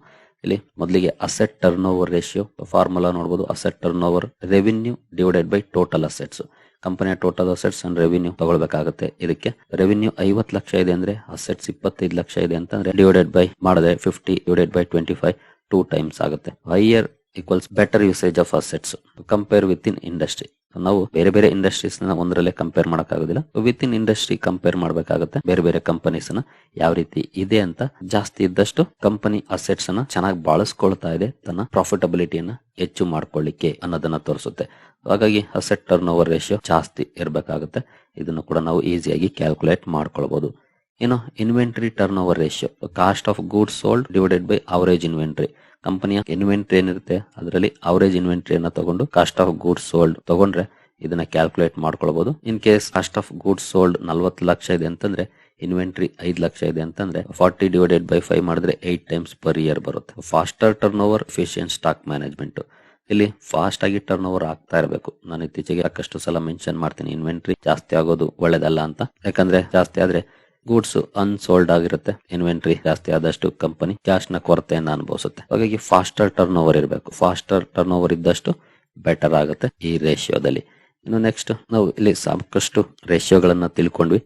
ಇಲ್ಲಿ ಮೊದಲಿಗೆ asset turnover ratio formula ನೋಡಬಹುದು asset turnover revenue divided by total assets ಕಂಪನಿಯ ಟೋಟಲ್ ಅಸೆಟ್ಸ್ ಅಂಡ್ ರೆವಿನ್ಯೂ ತಗೊಳ್ಬೇಕಾಗುತ್ತೆ. ಇದಕ್ಕೆ ರೆವಿನ್ಯೂ ಐವತ್ತು ಲಕ್ಷ ಇದೆ ಅಂದ್ರೆ ಅಸೆಟ್ಸ್ ಇಪ್ಪತ್ತೈದು ಲಕ್ಷ ಇದೆ ಅಂತಂದ್ರೆ ಡಿವೈಡೆಡ್ ಬೈ ಮಾಡಿದ್ರೆ fifty divided by twenty five two times ಆಗುತ್ತೆ. Higher equals better usage of assets compare with in industry ನಾವು ಬೇರೆ ಬೇರೆ ಇಂಡಸ್ಟ್ರೀಸ್ನ ಒಂದರಲ್ಲೇ ಕಂಪೇರ್ ಮಾಡೋಕ್ಕಾಗೋದಿಲ್ಲ. ವಿತ್ ಇನ್ ಇಂಡಸ್ಟ್ರಿ ಕಂಪೇರ್ ಮಾಡಬೇಕಾಗುತ್ತೆ. ಬೇರೆ ಬೇರೆ ಕಂಪನೀಸ್ನ ಯಾವ ರೀತಿ ಇದೆ ಅಂತ ಜಾಸ್ತಿ ಇದ್ದಷ್ಟು ಕಂಪನಿ ಅಸೆಟ್ಸ್ ಅನ್ನ ಚೆನ್ನಾಗಿ ಬಳಸ್ಕೊಳ್ತಾ ಇದೆ. ತನ್ನ ಪ್ರಾಫಿಟಬಿಲಿಟಿಯನ್ನ ಹೆಚ್ಚು ಮಾಡ್ಕೊಳ್ಳಿಕ್ಕೆ ಅನ್ನೋದನ್ನ ತೋರಿಸುತ್ತೆ. ಹಾಗಾಗಿ ಅಸೆಟ್ ಟರ್ನ್ ಓವರ್ ರೇಷಿಯೋ ಜಾಸ್ತಿ ಇರಬೇಕಾಗುತ್ತೆ. ಇದನ್ನು ಕೂಡ ನಾವು ಈಸಿಯಾಗಿ ಕ್ಯಾಲ್ಕುಲೇಟ್ ಮಾಡ್ಕೊಳ್ಬಹುದು ಇನ್ನು inventory turnover ratio cost of goods sold divided by average inventory ಕಂಪನಿಯ ಇನ್ವೆಂಟ್ರಿ ಏನಿರುತ್ತೆ, ಅದರಲ್ಲಿ ಅವರೇಜ್ ಇನ್ವೆಂಟ್ರಿಯನ್ನ ತಗೊಂಡು ಕಾಸ್ಟ್ ಆಫ್ ಗೂಡ್ಸ್ ಸೋಲ್ಡ್ ತಗೊಂಡ್ರೆ ಇದನ್ನ ಕ್ಯಾಲ್ಕುಲೇಟ್ ಮಾಡ್ಕೊಳ್ಬಹುದು in case cost of goods sold ನಲ್ವತ್ತು ಲಕ್ಷ ಇದೆ ಅಂತಂದ್ರೆ ಇನ್ವೆಂಟ್ರಿ ಐದ್ ಲಕ್ಷ ಇದೆ ಅಂತಂದ್ರೆ ಫಾರ್ಟಿ ಡಿವೈಡೆಡ್ ಬೈ ಫೈವ್ ಮಾಡಿದ್ರೆ ಏಟ್ ಟೈಮ್ಸ್ ಪರ್ ಇಯರ್ ಬರುತ್ತೆ. Faster turnover stock management ಇಲ್ಲಿ ಫಾಸ್ಟ್ ಆಗಿ ಟರ್ನ್ ಓವರ್ ಆಗ್ತಾ ಇರಬೇಕು. ನಾನು ಇತ್ತೀಚೆಗೆ ಸಾಕಷ್ಟು ಸಲ ಮೆನ್ಷನ್ ಮಾಡ್ತೀನಿ ಇನ್ವೆಂಟ್ರಿ ಜಾಸ್ತಿ ಆಗೋದು ಒಳ್ಳೇದಲ್ಲ ಅಂತ. ಯಾಕಂದ್ರೆ ಜಾಸ್ತಿ ಆದ್ರೆ ಗೂಡ್ಸ್ ಅನ್ಸೋಲ್ಡ್ ಆಗಿರುತ್ತೆ. ಇನ್ವೆಂಟ್ರಿ ಜಾಸ್ತಿ ಆದಷ್ಟು ಕಂಪನಿ ಕ್ಯಾಶ್ನ ಕೊರತೆಯನ್ನ ಅನುಭವಿಸುತ್ತೆ. ಹಾಗಾಗಿ ಫಾಸ್ಟರ್ ಟರ್ನ್ ಓವರ್ ಇರಬೇಕು. ಫಾಸ್ಟರ್ ಟರ್ನ್ ಓವರ್ ಇದ್ದಷ್ಟು ಬೆಟರ್ ಆಗುತ್ತೆ ಈ ರೇಷಿಯೋದಲ್ಲಿ ಇನ್ನು ನೆಕ್ಸ್ಟ್ ನಾವು ಇಲ್ಲಿ ಸಾಕಷ್ಟು ರೇಷಿಯೋಗಳನ್ನ ತಿಳ್ಕೊಂಡ್ವಿ.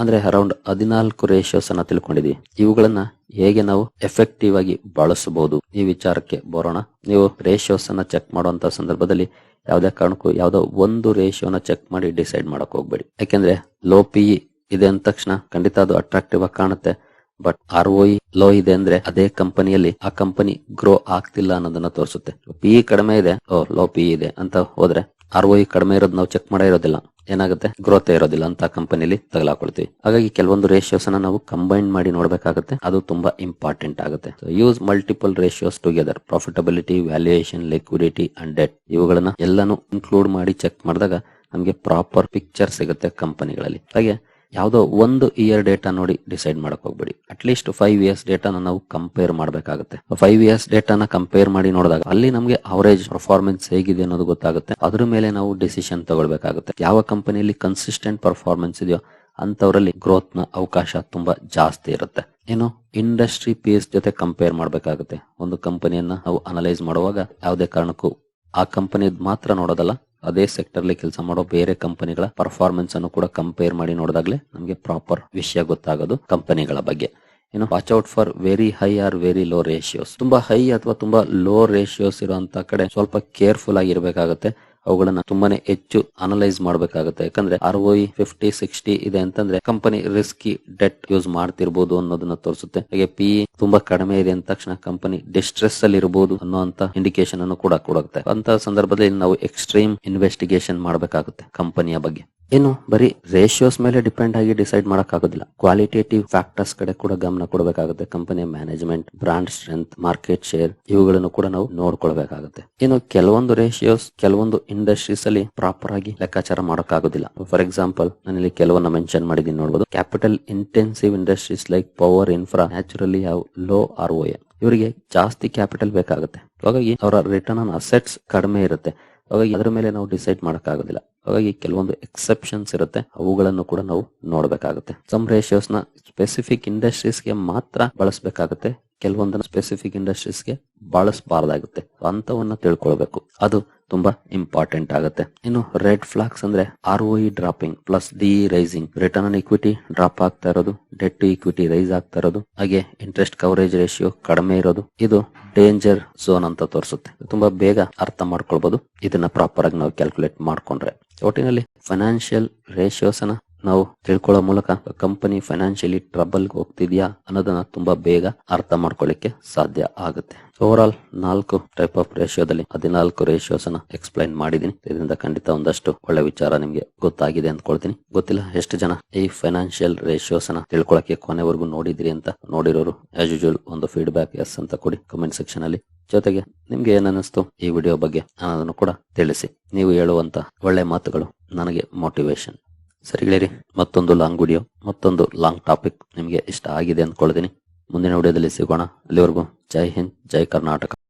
ಅಂದ್ರೆ ಅರೌಂಡ್ ಹದಿನಾಲ್ಕು ರೇಷಿಯೋಸ್ ಅನ್ನ ತಿಳ್ಕೊಂಡಿದ್ವಿ. ಇವುಗಳನ್ನ ಹೇಗೆ ನಾವು ಎಫೆಕ್ಟಿವ್ ಆಗಿ ಬಳಸಬಹುದು ಈ ವಿಚಾರಕ್ಕೆ ಬರೋಣ. ನೀವು ರೇಷಿಯೋಸ್ ಅನ್ನ ಚೆಕ್ ಮಾಡುವಂತ ಸಂದರ್ಭದಲ್ಲಿ ಯಾವುದೇ ಕಾರಣಕ್ಕೂ ಯಾವ್ದೋ ಒಂದು ರೇಷಿಯೋನ ಚೆಕ್ ಮಾಡಿ ಡಿಸೈಡ್ ಮಾಡಕ್ ಹೋಗ್ಬೇಡಿ. ಯಾಕೆಂದ್ರೆ ಲೋ ಪಿ ಇದೆ ಅಂದ ತಕ್ಷಣ ಖಂಡಿತ ಅದು ಅಟ್ರಾಕ್ಟಿವ್ ಆಗಿ ಕಾಣುತ್ತೆ. ಬಟ್ ಆರ್ ಒ ಲೋ ಇದೆ ಅಂದ್ರೆ ಅದೇ ಕಂಪನಿಯಲ್ಲಿ ಆ ಕಂಪನಿ ಗ್ರೋ ಆಗ್ತಿಲ್ಲ ಅನ್ನೋದನ್ನ ತೋರಿಸುತ್ತೆ. ಪಿ ಕಡಿಮೆ ಇದೆ, ಓ ಲೋ ಪಿ ಇದೆ ಅಂತ ಹೋದ್ರೆ ಆರ್ ಒ ಕಡಿಮೆ ಇರೋದು ನಾವು ಚೆಕ್ ಮಾಡೇ ಇರೋದಿಲ್ಲ. ಏನಾಗುತ್ತೆ? ಗ್ರೋತ್ ಇರೋದಿಲ್ಲ ಅಂತ ಕಂಪನಿಲಿ ತಗಲಾಕೊಳ್ತೀವಿ. ಹಾಗಾಗಿ ಕೆಲವೊಂದು ರೇಷಿಯೋಸ್ ಅನ್ನ ನಾವು ಕಂಬೈನ್ ಮಾಡಿ ನೋಡ್ಬೇಕಾಗುತ್ತೆ. ಅದು ತುಂಬಾ ಇಂಪಾರ್ಟೆಂಟ್ ಆಗುತ್ತೆ. Use multiple ratios together profitability valuation liquidity and debt ಇವುಗಳನ್ನ ಎಲ್ಲಾನು ಇನ್ಕ್ಲೂಡ್ ಮಾಡಿ ಚೆಕ್ ಮಾಡಿದಾಗ ನಮಗೆ ಪ್ರಾಪರ್ ಪಿಕ್ಚರ್ ಸಿಗುತ್ತೆ ಕಂಪನಿಗಳಲ್ಲಿ. ಹಾಗೆ ಯಾವುದೋ ಒಂದು ಇಯರ್ ಡೇಟಾ ನೋಡಿ ಡಿಸೈಡ್ ಮಾಡಕ್ ಹೋಗ್ಬೇಡಿ. ಅಟ್ಲೀಸ್ಟ್ ಫೈವ್ ಇಯರ್ಸ್ ಡೇಟಾನ ನಾವು ಕಂಪೇರ್ ಮಾಡಬೇಕಾಗುತ್ತೆ. ಫೈವ್ ಇಯರ್ಸ್ ಡೇಟಾನ ಕಂಪೇರ್ ಮಾಡಿ ನೋಡಿದಾಗ ಅಲ್ಲಿ ನಮಗೆ ಅವರೇಜ್ ಪರ್ಫಾರ್ಮೆನ್ಸ್ ಹೇಗಿದೆ ಅನ್ನೋದು ಗೊತ್ತಾಗುತ್ತೆ. ಅದ್ರ ಮೇಲೆ ನಾವು ಡಿಸಿಷನ್ ತಗೊಳ್ಬೇಕಾಗುತ್ತೆ. ಯಾವ ಕಂಪನಿಯಲ್ಲಿ ಕನ್ಸಿಸ್ಟೆಂಟ್ ಪರ್ಫಾರ್ಮೆನ್ಸ್ ಇದೆಯೋ ಅಂತವರಲ್ಲಿ ಗ್ರೋತ್ನ ಅವಕಾಶ ತುಂಬಾ ಜಾಸ್ತಿ ಇರುತ್ತೆ. ಏನು? ಇಂಡಸ್ಟ್ರಿ ಪೀಸ್ ಜೊತೆ ಕಂಪೇರ್ ಮಾಡಬೇಕಾಗುತ್ತೆ. ಒಂದು ಕಂಪನಿಯನ್ನ ನಾವು ಅನಲೈಸ್ ಮಾಡುವಾಗ ಯಾವುದೇ ಕಾರಣಕ್ಕೂ ಆ ಕಂಪನಿ ಮಾತ್ರ ನೋಡೋದಲ್ಲ ಅದೇ ಸೆಕ್ಟರ್ ಅಲ್ಲಿ ಕೆಲಸ ಮಾಡೋ ಬೇರೆ ಕಂಪನಿಗಳ ಪರ್ಫಾರ್ಮೆನ್ಸ್ ಅನ್ನು ಕೂಡ ಕಂಪೇರ್ ಮಾಡಿ ನೋಡಿದಾಗಲೇ ನಮಗೆ ಪ್ರಾಪರ್ ವಿಷಯ ಗೊತ್ತಾಗೋದು ಕಂಪನಿಗಳ ಬಗ್ಗೆ. ಏನು watch out for very high or very low ratios ತುಂಬಾ ಹೈ ಅಥವಾ ತುಂಬಾ ಲೋ ರೇಷಿಯೋಸ್ ಇರುವಂತ ಕಡೆ ಸ್ವಲ್ಪ ಕೇರ್ಫುಲ್ ಆಗಿರ್ಬೇಕಾಗತ್ತೆ. ಅವುಗಳನ್ನ ತುಂಬಾನೇ ಹೆಚ್ಚು ಅನಲೈಸ್ ಮಾಡಬೇಕಾಗುತ್ತೆ. ಯಾಕಂದ್ರೆ ಆರ್ ಒ ಫಿಫ್ಟಿ ಸಿಕ್ಸ್ಟಿ ಇದೆ ಅಂತಂದ್ರೆ ಕಂಪನಿ ರಿಸ್ಕಿ ಡೆಟ್ ಯೂಸ್ ಮಾಡ್ತಿರ್ಬೋದು ಅನ್ನೋದನ್ನ ತೋರಿಸುತ್ತೆ. ಹಾಗೆ ಪಿ ತುಂಬಾ ಕಡಿಮೆ ಇದೆ ಅಂದ ತಕ್ಷಣ ಕಂಪನಿ ಡಿಸ್ಟ್ರೆಸ್ ಅಲ್ಲಿ ಇರಬಹುದು ಅನ್ನೋಂತ ಇಂಡಿಕೇಶನ್ ಅನ್ನು ಕೂಡ ಕೊಡುತ್ತೆ. ಅಂತ ಸಂದರ್ಭದಲ್ಲಿ ನಾವು ಎಕ್ಸ್ಟ್ರೀಮ್ ಇನ್ವೆಸ್ಟಿಗೇಷನ್ ಮಾಡಬೇಕಾಗುತ್ತೆ ಕಂಪನಿಯ ಬಗ್ಗೆ. ಏನು, ಬರೀ ರೇಷಿಯೋಸ್ ಮೇಲೆ ಡಿಪೆಂಡ್ ಆಗಿ ಡಿಸೈಡ್ ಮಾಡಕ್ಕಾಗೋದಿಲ್ಲ. ಕ್ವಾಲಿಟೇಟಿವ್ ಫ್ಯಾಕ್ಟರ್ಸ್ ಕಡೆ ಕೂಡ ಗಮನ ಕೊಡಬೇಕಾಗುತ್ತೆ. ಕಂಪನಿಯ management brand strength market share ಇವುಗಳನ್ನು ಕೂಡ ನಾವು ನೋಡ್ಕೊಳ್ಬೇಕಾಗುತ್ತೆ. ಇನ್ನು ಕೆಲವೊಂದು ರೇಷಿಯೋಸ್ ಕೆಲವೊಂದು ಇಂಡಸ್ಟ್ರೀಸ್ ಅಲ್ಲಿ ಪ್ರಾಪರ್ ಆಗಿ ಲೆಕ್ಕಾಚಾರ ಮಾಡೋಕ್ಕಾಗೋದಿಲ್ಲ. ಫಾರ್ ಎಕ್ಸಾಂಪಲ್ ನಾನಿಲ್ಲಿ ಕೆಲವನ್ನ ಮೆನ್ಷನ್ ಮಾಡಿದೀನಿ ನೋಡಬಹುದು capital intensive industries like power infra naturally have low R O ಇವರಿಗೆ ಜಾಸ್ತಿ ಕ್ಯಾಪಿಟಲ್ ಬೇಕಾಗುತ್ತೆ. ಹಾಗಾಗಿ ಅವರ ರಿಟರ್ನ್ ಆನ್ ಅಸೆಟ್ಸ್ ಕಡಿಮೆ ಇರುತ್ತೆ. ಹಾಗಾಗಿ ಅದರ ಮೇಲೆ ನಾವು ಡಿಸೈಡ್ ಮಾಡೋಕ್ಕಾಗೋದಿಲ್ಲ. ಹಾಗಾಗಿ ಕೆಲವೊಂದು ಎಕ್ಸೆಪ್ಷನ್ಸ್ ಇರುತ್ತೆ. ಅವುಗಳನ್ನು ಕೂಡ ನಾವು ನೋಡಬೇಕಾಗುತ್ತೆ. ಸಮ್ ರೇಷಿಯೋಸ್ನ ಸ್ಪೆಸಿಫಿಕ್ ಇಂಡಸ್ಟ್ರೀಸ್ಗೆ ಮಾತ್ರ ಬಳಸಬೇಕಾಗುತ್ತೆ. ಕೆಲವೊಂದನ್ನ ಸ್ಪೆಸಿಫಿಕ್ ಇಂಡಸ್ಟ್ರೀಸ್ಗೆ ಬಳಸಬಾರ್ದಾಗುತ್ತೆ ಅಂತವನ್ನ ತಿಳ್ಕೊಳ್ಬೇಕು. ಅದು ತುಂಬಾ ಇಂಪಾರ್ಟೆಂಟ್ ಆಗುತ್ತೆ. ಇನ್ನು ರೆಡ್ ಫ್ಲಾಗ್ಸ್ ಅಂದ್ರೆ R O dropping plus D rising return on equity drop ಆಗ್ತಾ ಇರೋದು ಡೆಟ್ ಟು ಇಕ್ವಿಟಿ ರೈಸ್ ಆಗ್ತಾ ಇರೋದು, ಹಾಗೆ ಇಂಟ್ರೆಸ್ಟ್ ಕವರೇಜ್ ರೇಷಿಯೋ ಕಡಿಮೆ ಇರೋದು, ಇದು ಡೇಂಜರ್ ಝೋನ್ ಅಂತ ತೋರಿಸುತ್ತೆ. ತುಂಬಾ ಬೇಗ ಅರ್ಥ ಮಾಡ್ಕೊಳ್ಬಹುದು ಇದನ್ನ ಪ್ರಾಪರ್ ಆಗಿ ನಾವು ಕ್ಯಾಲ್ಕುಲೇಟ್ ಮಾಡ್ಕೊಂಡ್ರೆ. ಒಟ್ಟಿನಲ್ಲಿ ಫೈನಾನ್ಷಿಯಲ್ ರೇಷಿಯೋಸ್ ಅನ್ನ ನಾವು ತಿಳ್ಕೊಳ್ಳೋ ಮೂಲಕ ಕಂಪನಿ ಫೈನಾನ್ಷಿಯಲಿ ಟ್ರಬಲ್ ಹೋಗ್ತಿದ್ಯಾ ಅನ್ನೋದನ್ನ ತುಂಬಾ ಬೇಗ ಅರ್ಥ ಮಾಡ್ಕೊಳ್ಳಿಕ್ಕೆ ಸಾಧ್ಯ ಆಗುತ್ತೆ. ಓವರ್ ಆಲ್ ನಾಲ್ಕು ಟೈಪ್ ಆಫ್ ರೇಷಿಯೋದಲ್ಲಿ ಹದಿನಾಲ್ಕು ರೇಷಿಯೋಸ್ ಅನ್ನ ಎಕ್ಸ್ಪ್ಲೈನ್ ಮಾಡಿದೀನಿ. ಇದರಿಂದ ಖಂಡಿತ ಒಂದಷ್ಟು ಒಳ್ಳೆ ವಿಚಾರ ನಿಮ್ಗೆ ಗೊತ್ತಾಗಿದೆ ಅಂದ್ಕೊಳ್ತೀನಿ. ಗೊತ್ತಿಲ್ಲ ಎಷ್ಟು ಜನ ಈ ಫೈನಾನ್ಷಿಯಲ್ ರೇಷಿಯೋಸ್ ಅನ್ನ ತಿಳ್ಕೊಳಕ್ಕೆ ಕೊನೆವರೆಗೂ ನೋಡಿದ್ರಿ ಅಂತ ನೋಡಿರೋರು ಆಸ್ ಯೂಶುವಲ್ ಒಂದು ಫೀಡ್ಬ್ಯಾಕ್ ಎಸ್ ಅಂತ ಕೊಡಿ ಕಮೆಂಟ್ ಸೆಕ್ಷನ್ ಅಲ್ಲಿ. ಜೊತೆಗೆ ನಿಮ್ಗೆ ಏನಿಸ್ತು ಅನ್ನಿಸ್ತು ಈ ವಿಡಿಯೋ ಬಗ್ಗೆ ಅನ್ನೋದನ್ನು ಕೂಡ ತಿಳಿಸಿ. ನೀವು ಹೇಳುವಂತ ಒಳ್ಳೆ ಮಾತುಗಳು ನನಗೆ ಮೋಟಿವೇಶನ್ ಸರಿಗಳಿರಿ ಮತ್ತೊಂದು ಲಾಂಗ್ ವಿಡಿಯೋ ಮತ್ತೊಂದು ಲಾಂಗ್ ಟಾಪಿಕ್ ನಿಮಗೆ ಇಷ್ಟ ಆಗಿದೆ ಅಂದ್ಕೊಳ್ತೀನಿ. ಮುಂದಿನ ವಿಡಿಯೋದಲ್ಲಿ ಸಿಗೋಣ. ಅಲ್ಲಿವರೆಗೂ ಜೈ ಹಿಂದ್, ಜೈ ಕರ್ನಾಟಕ.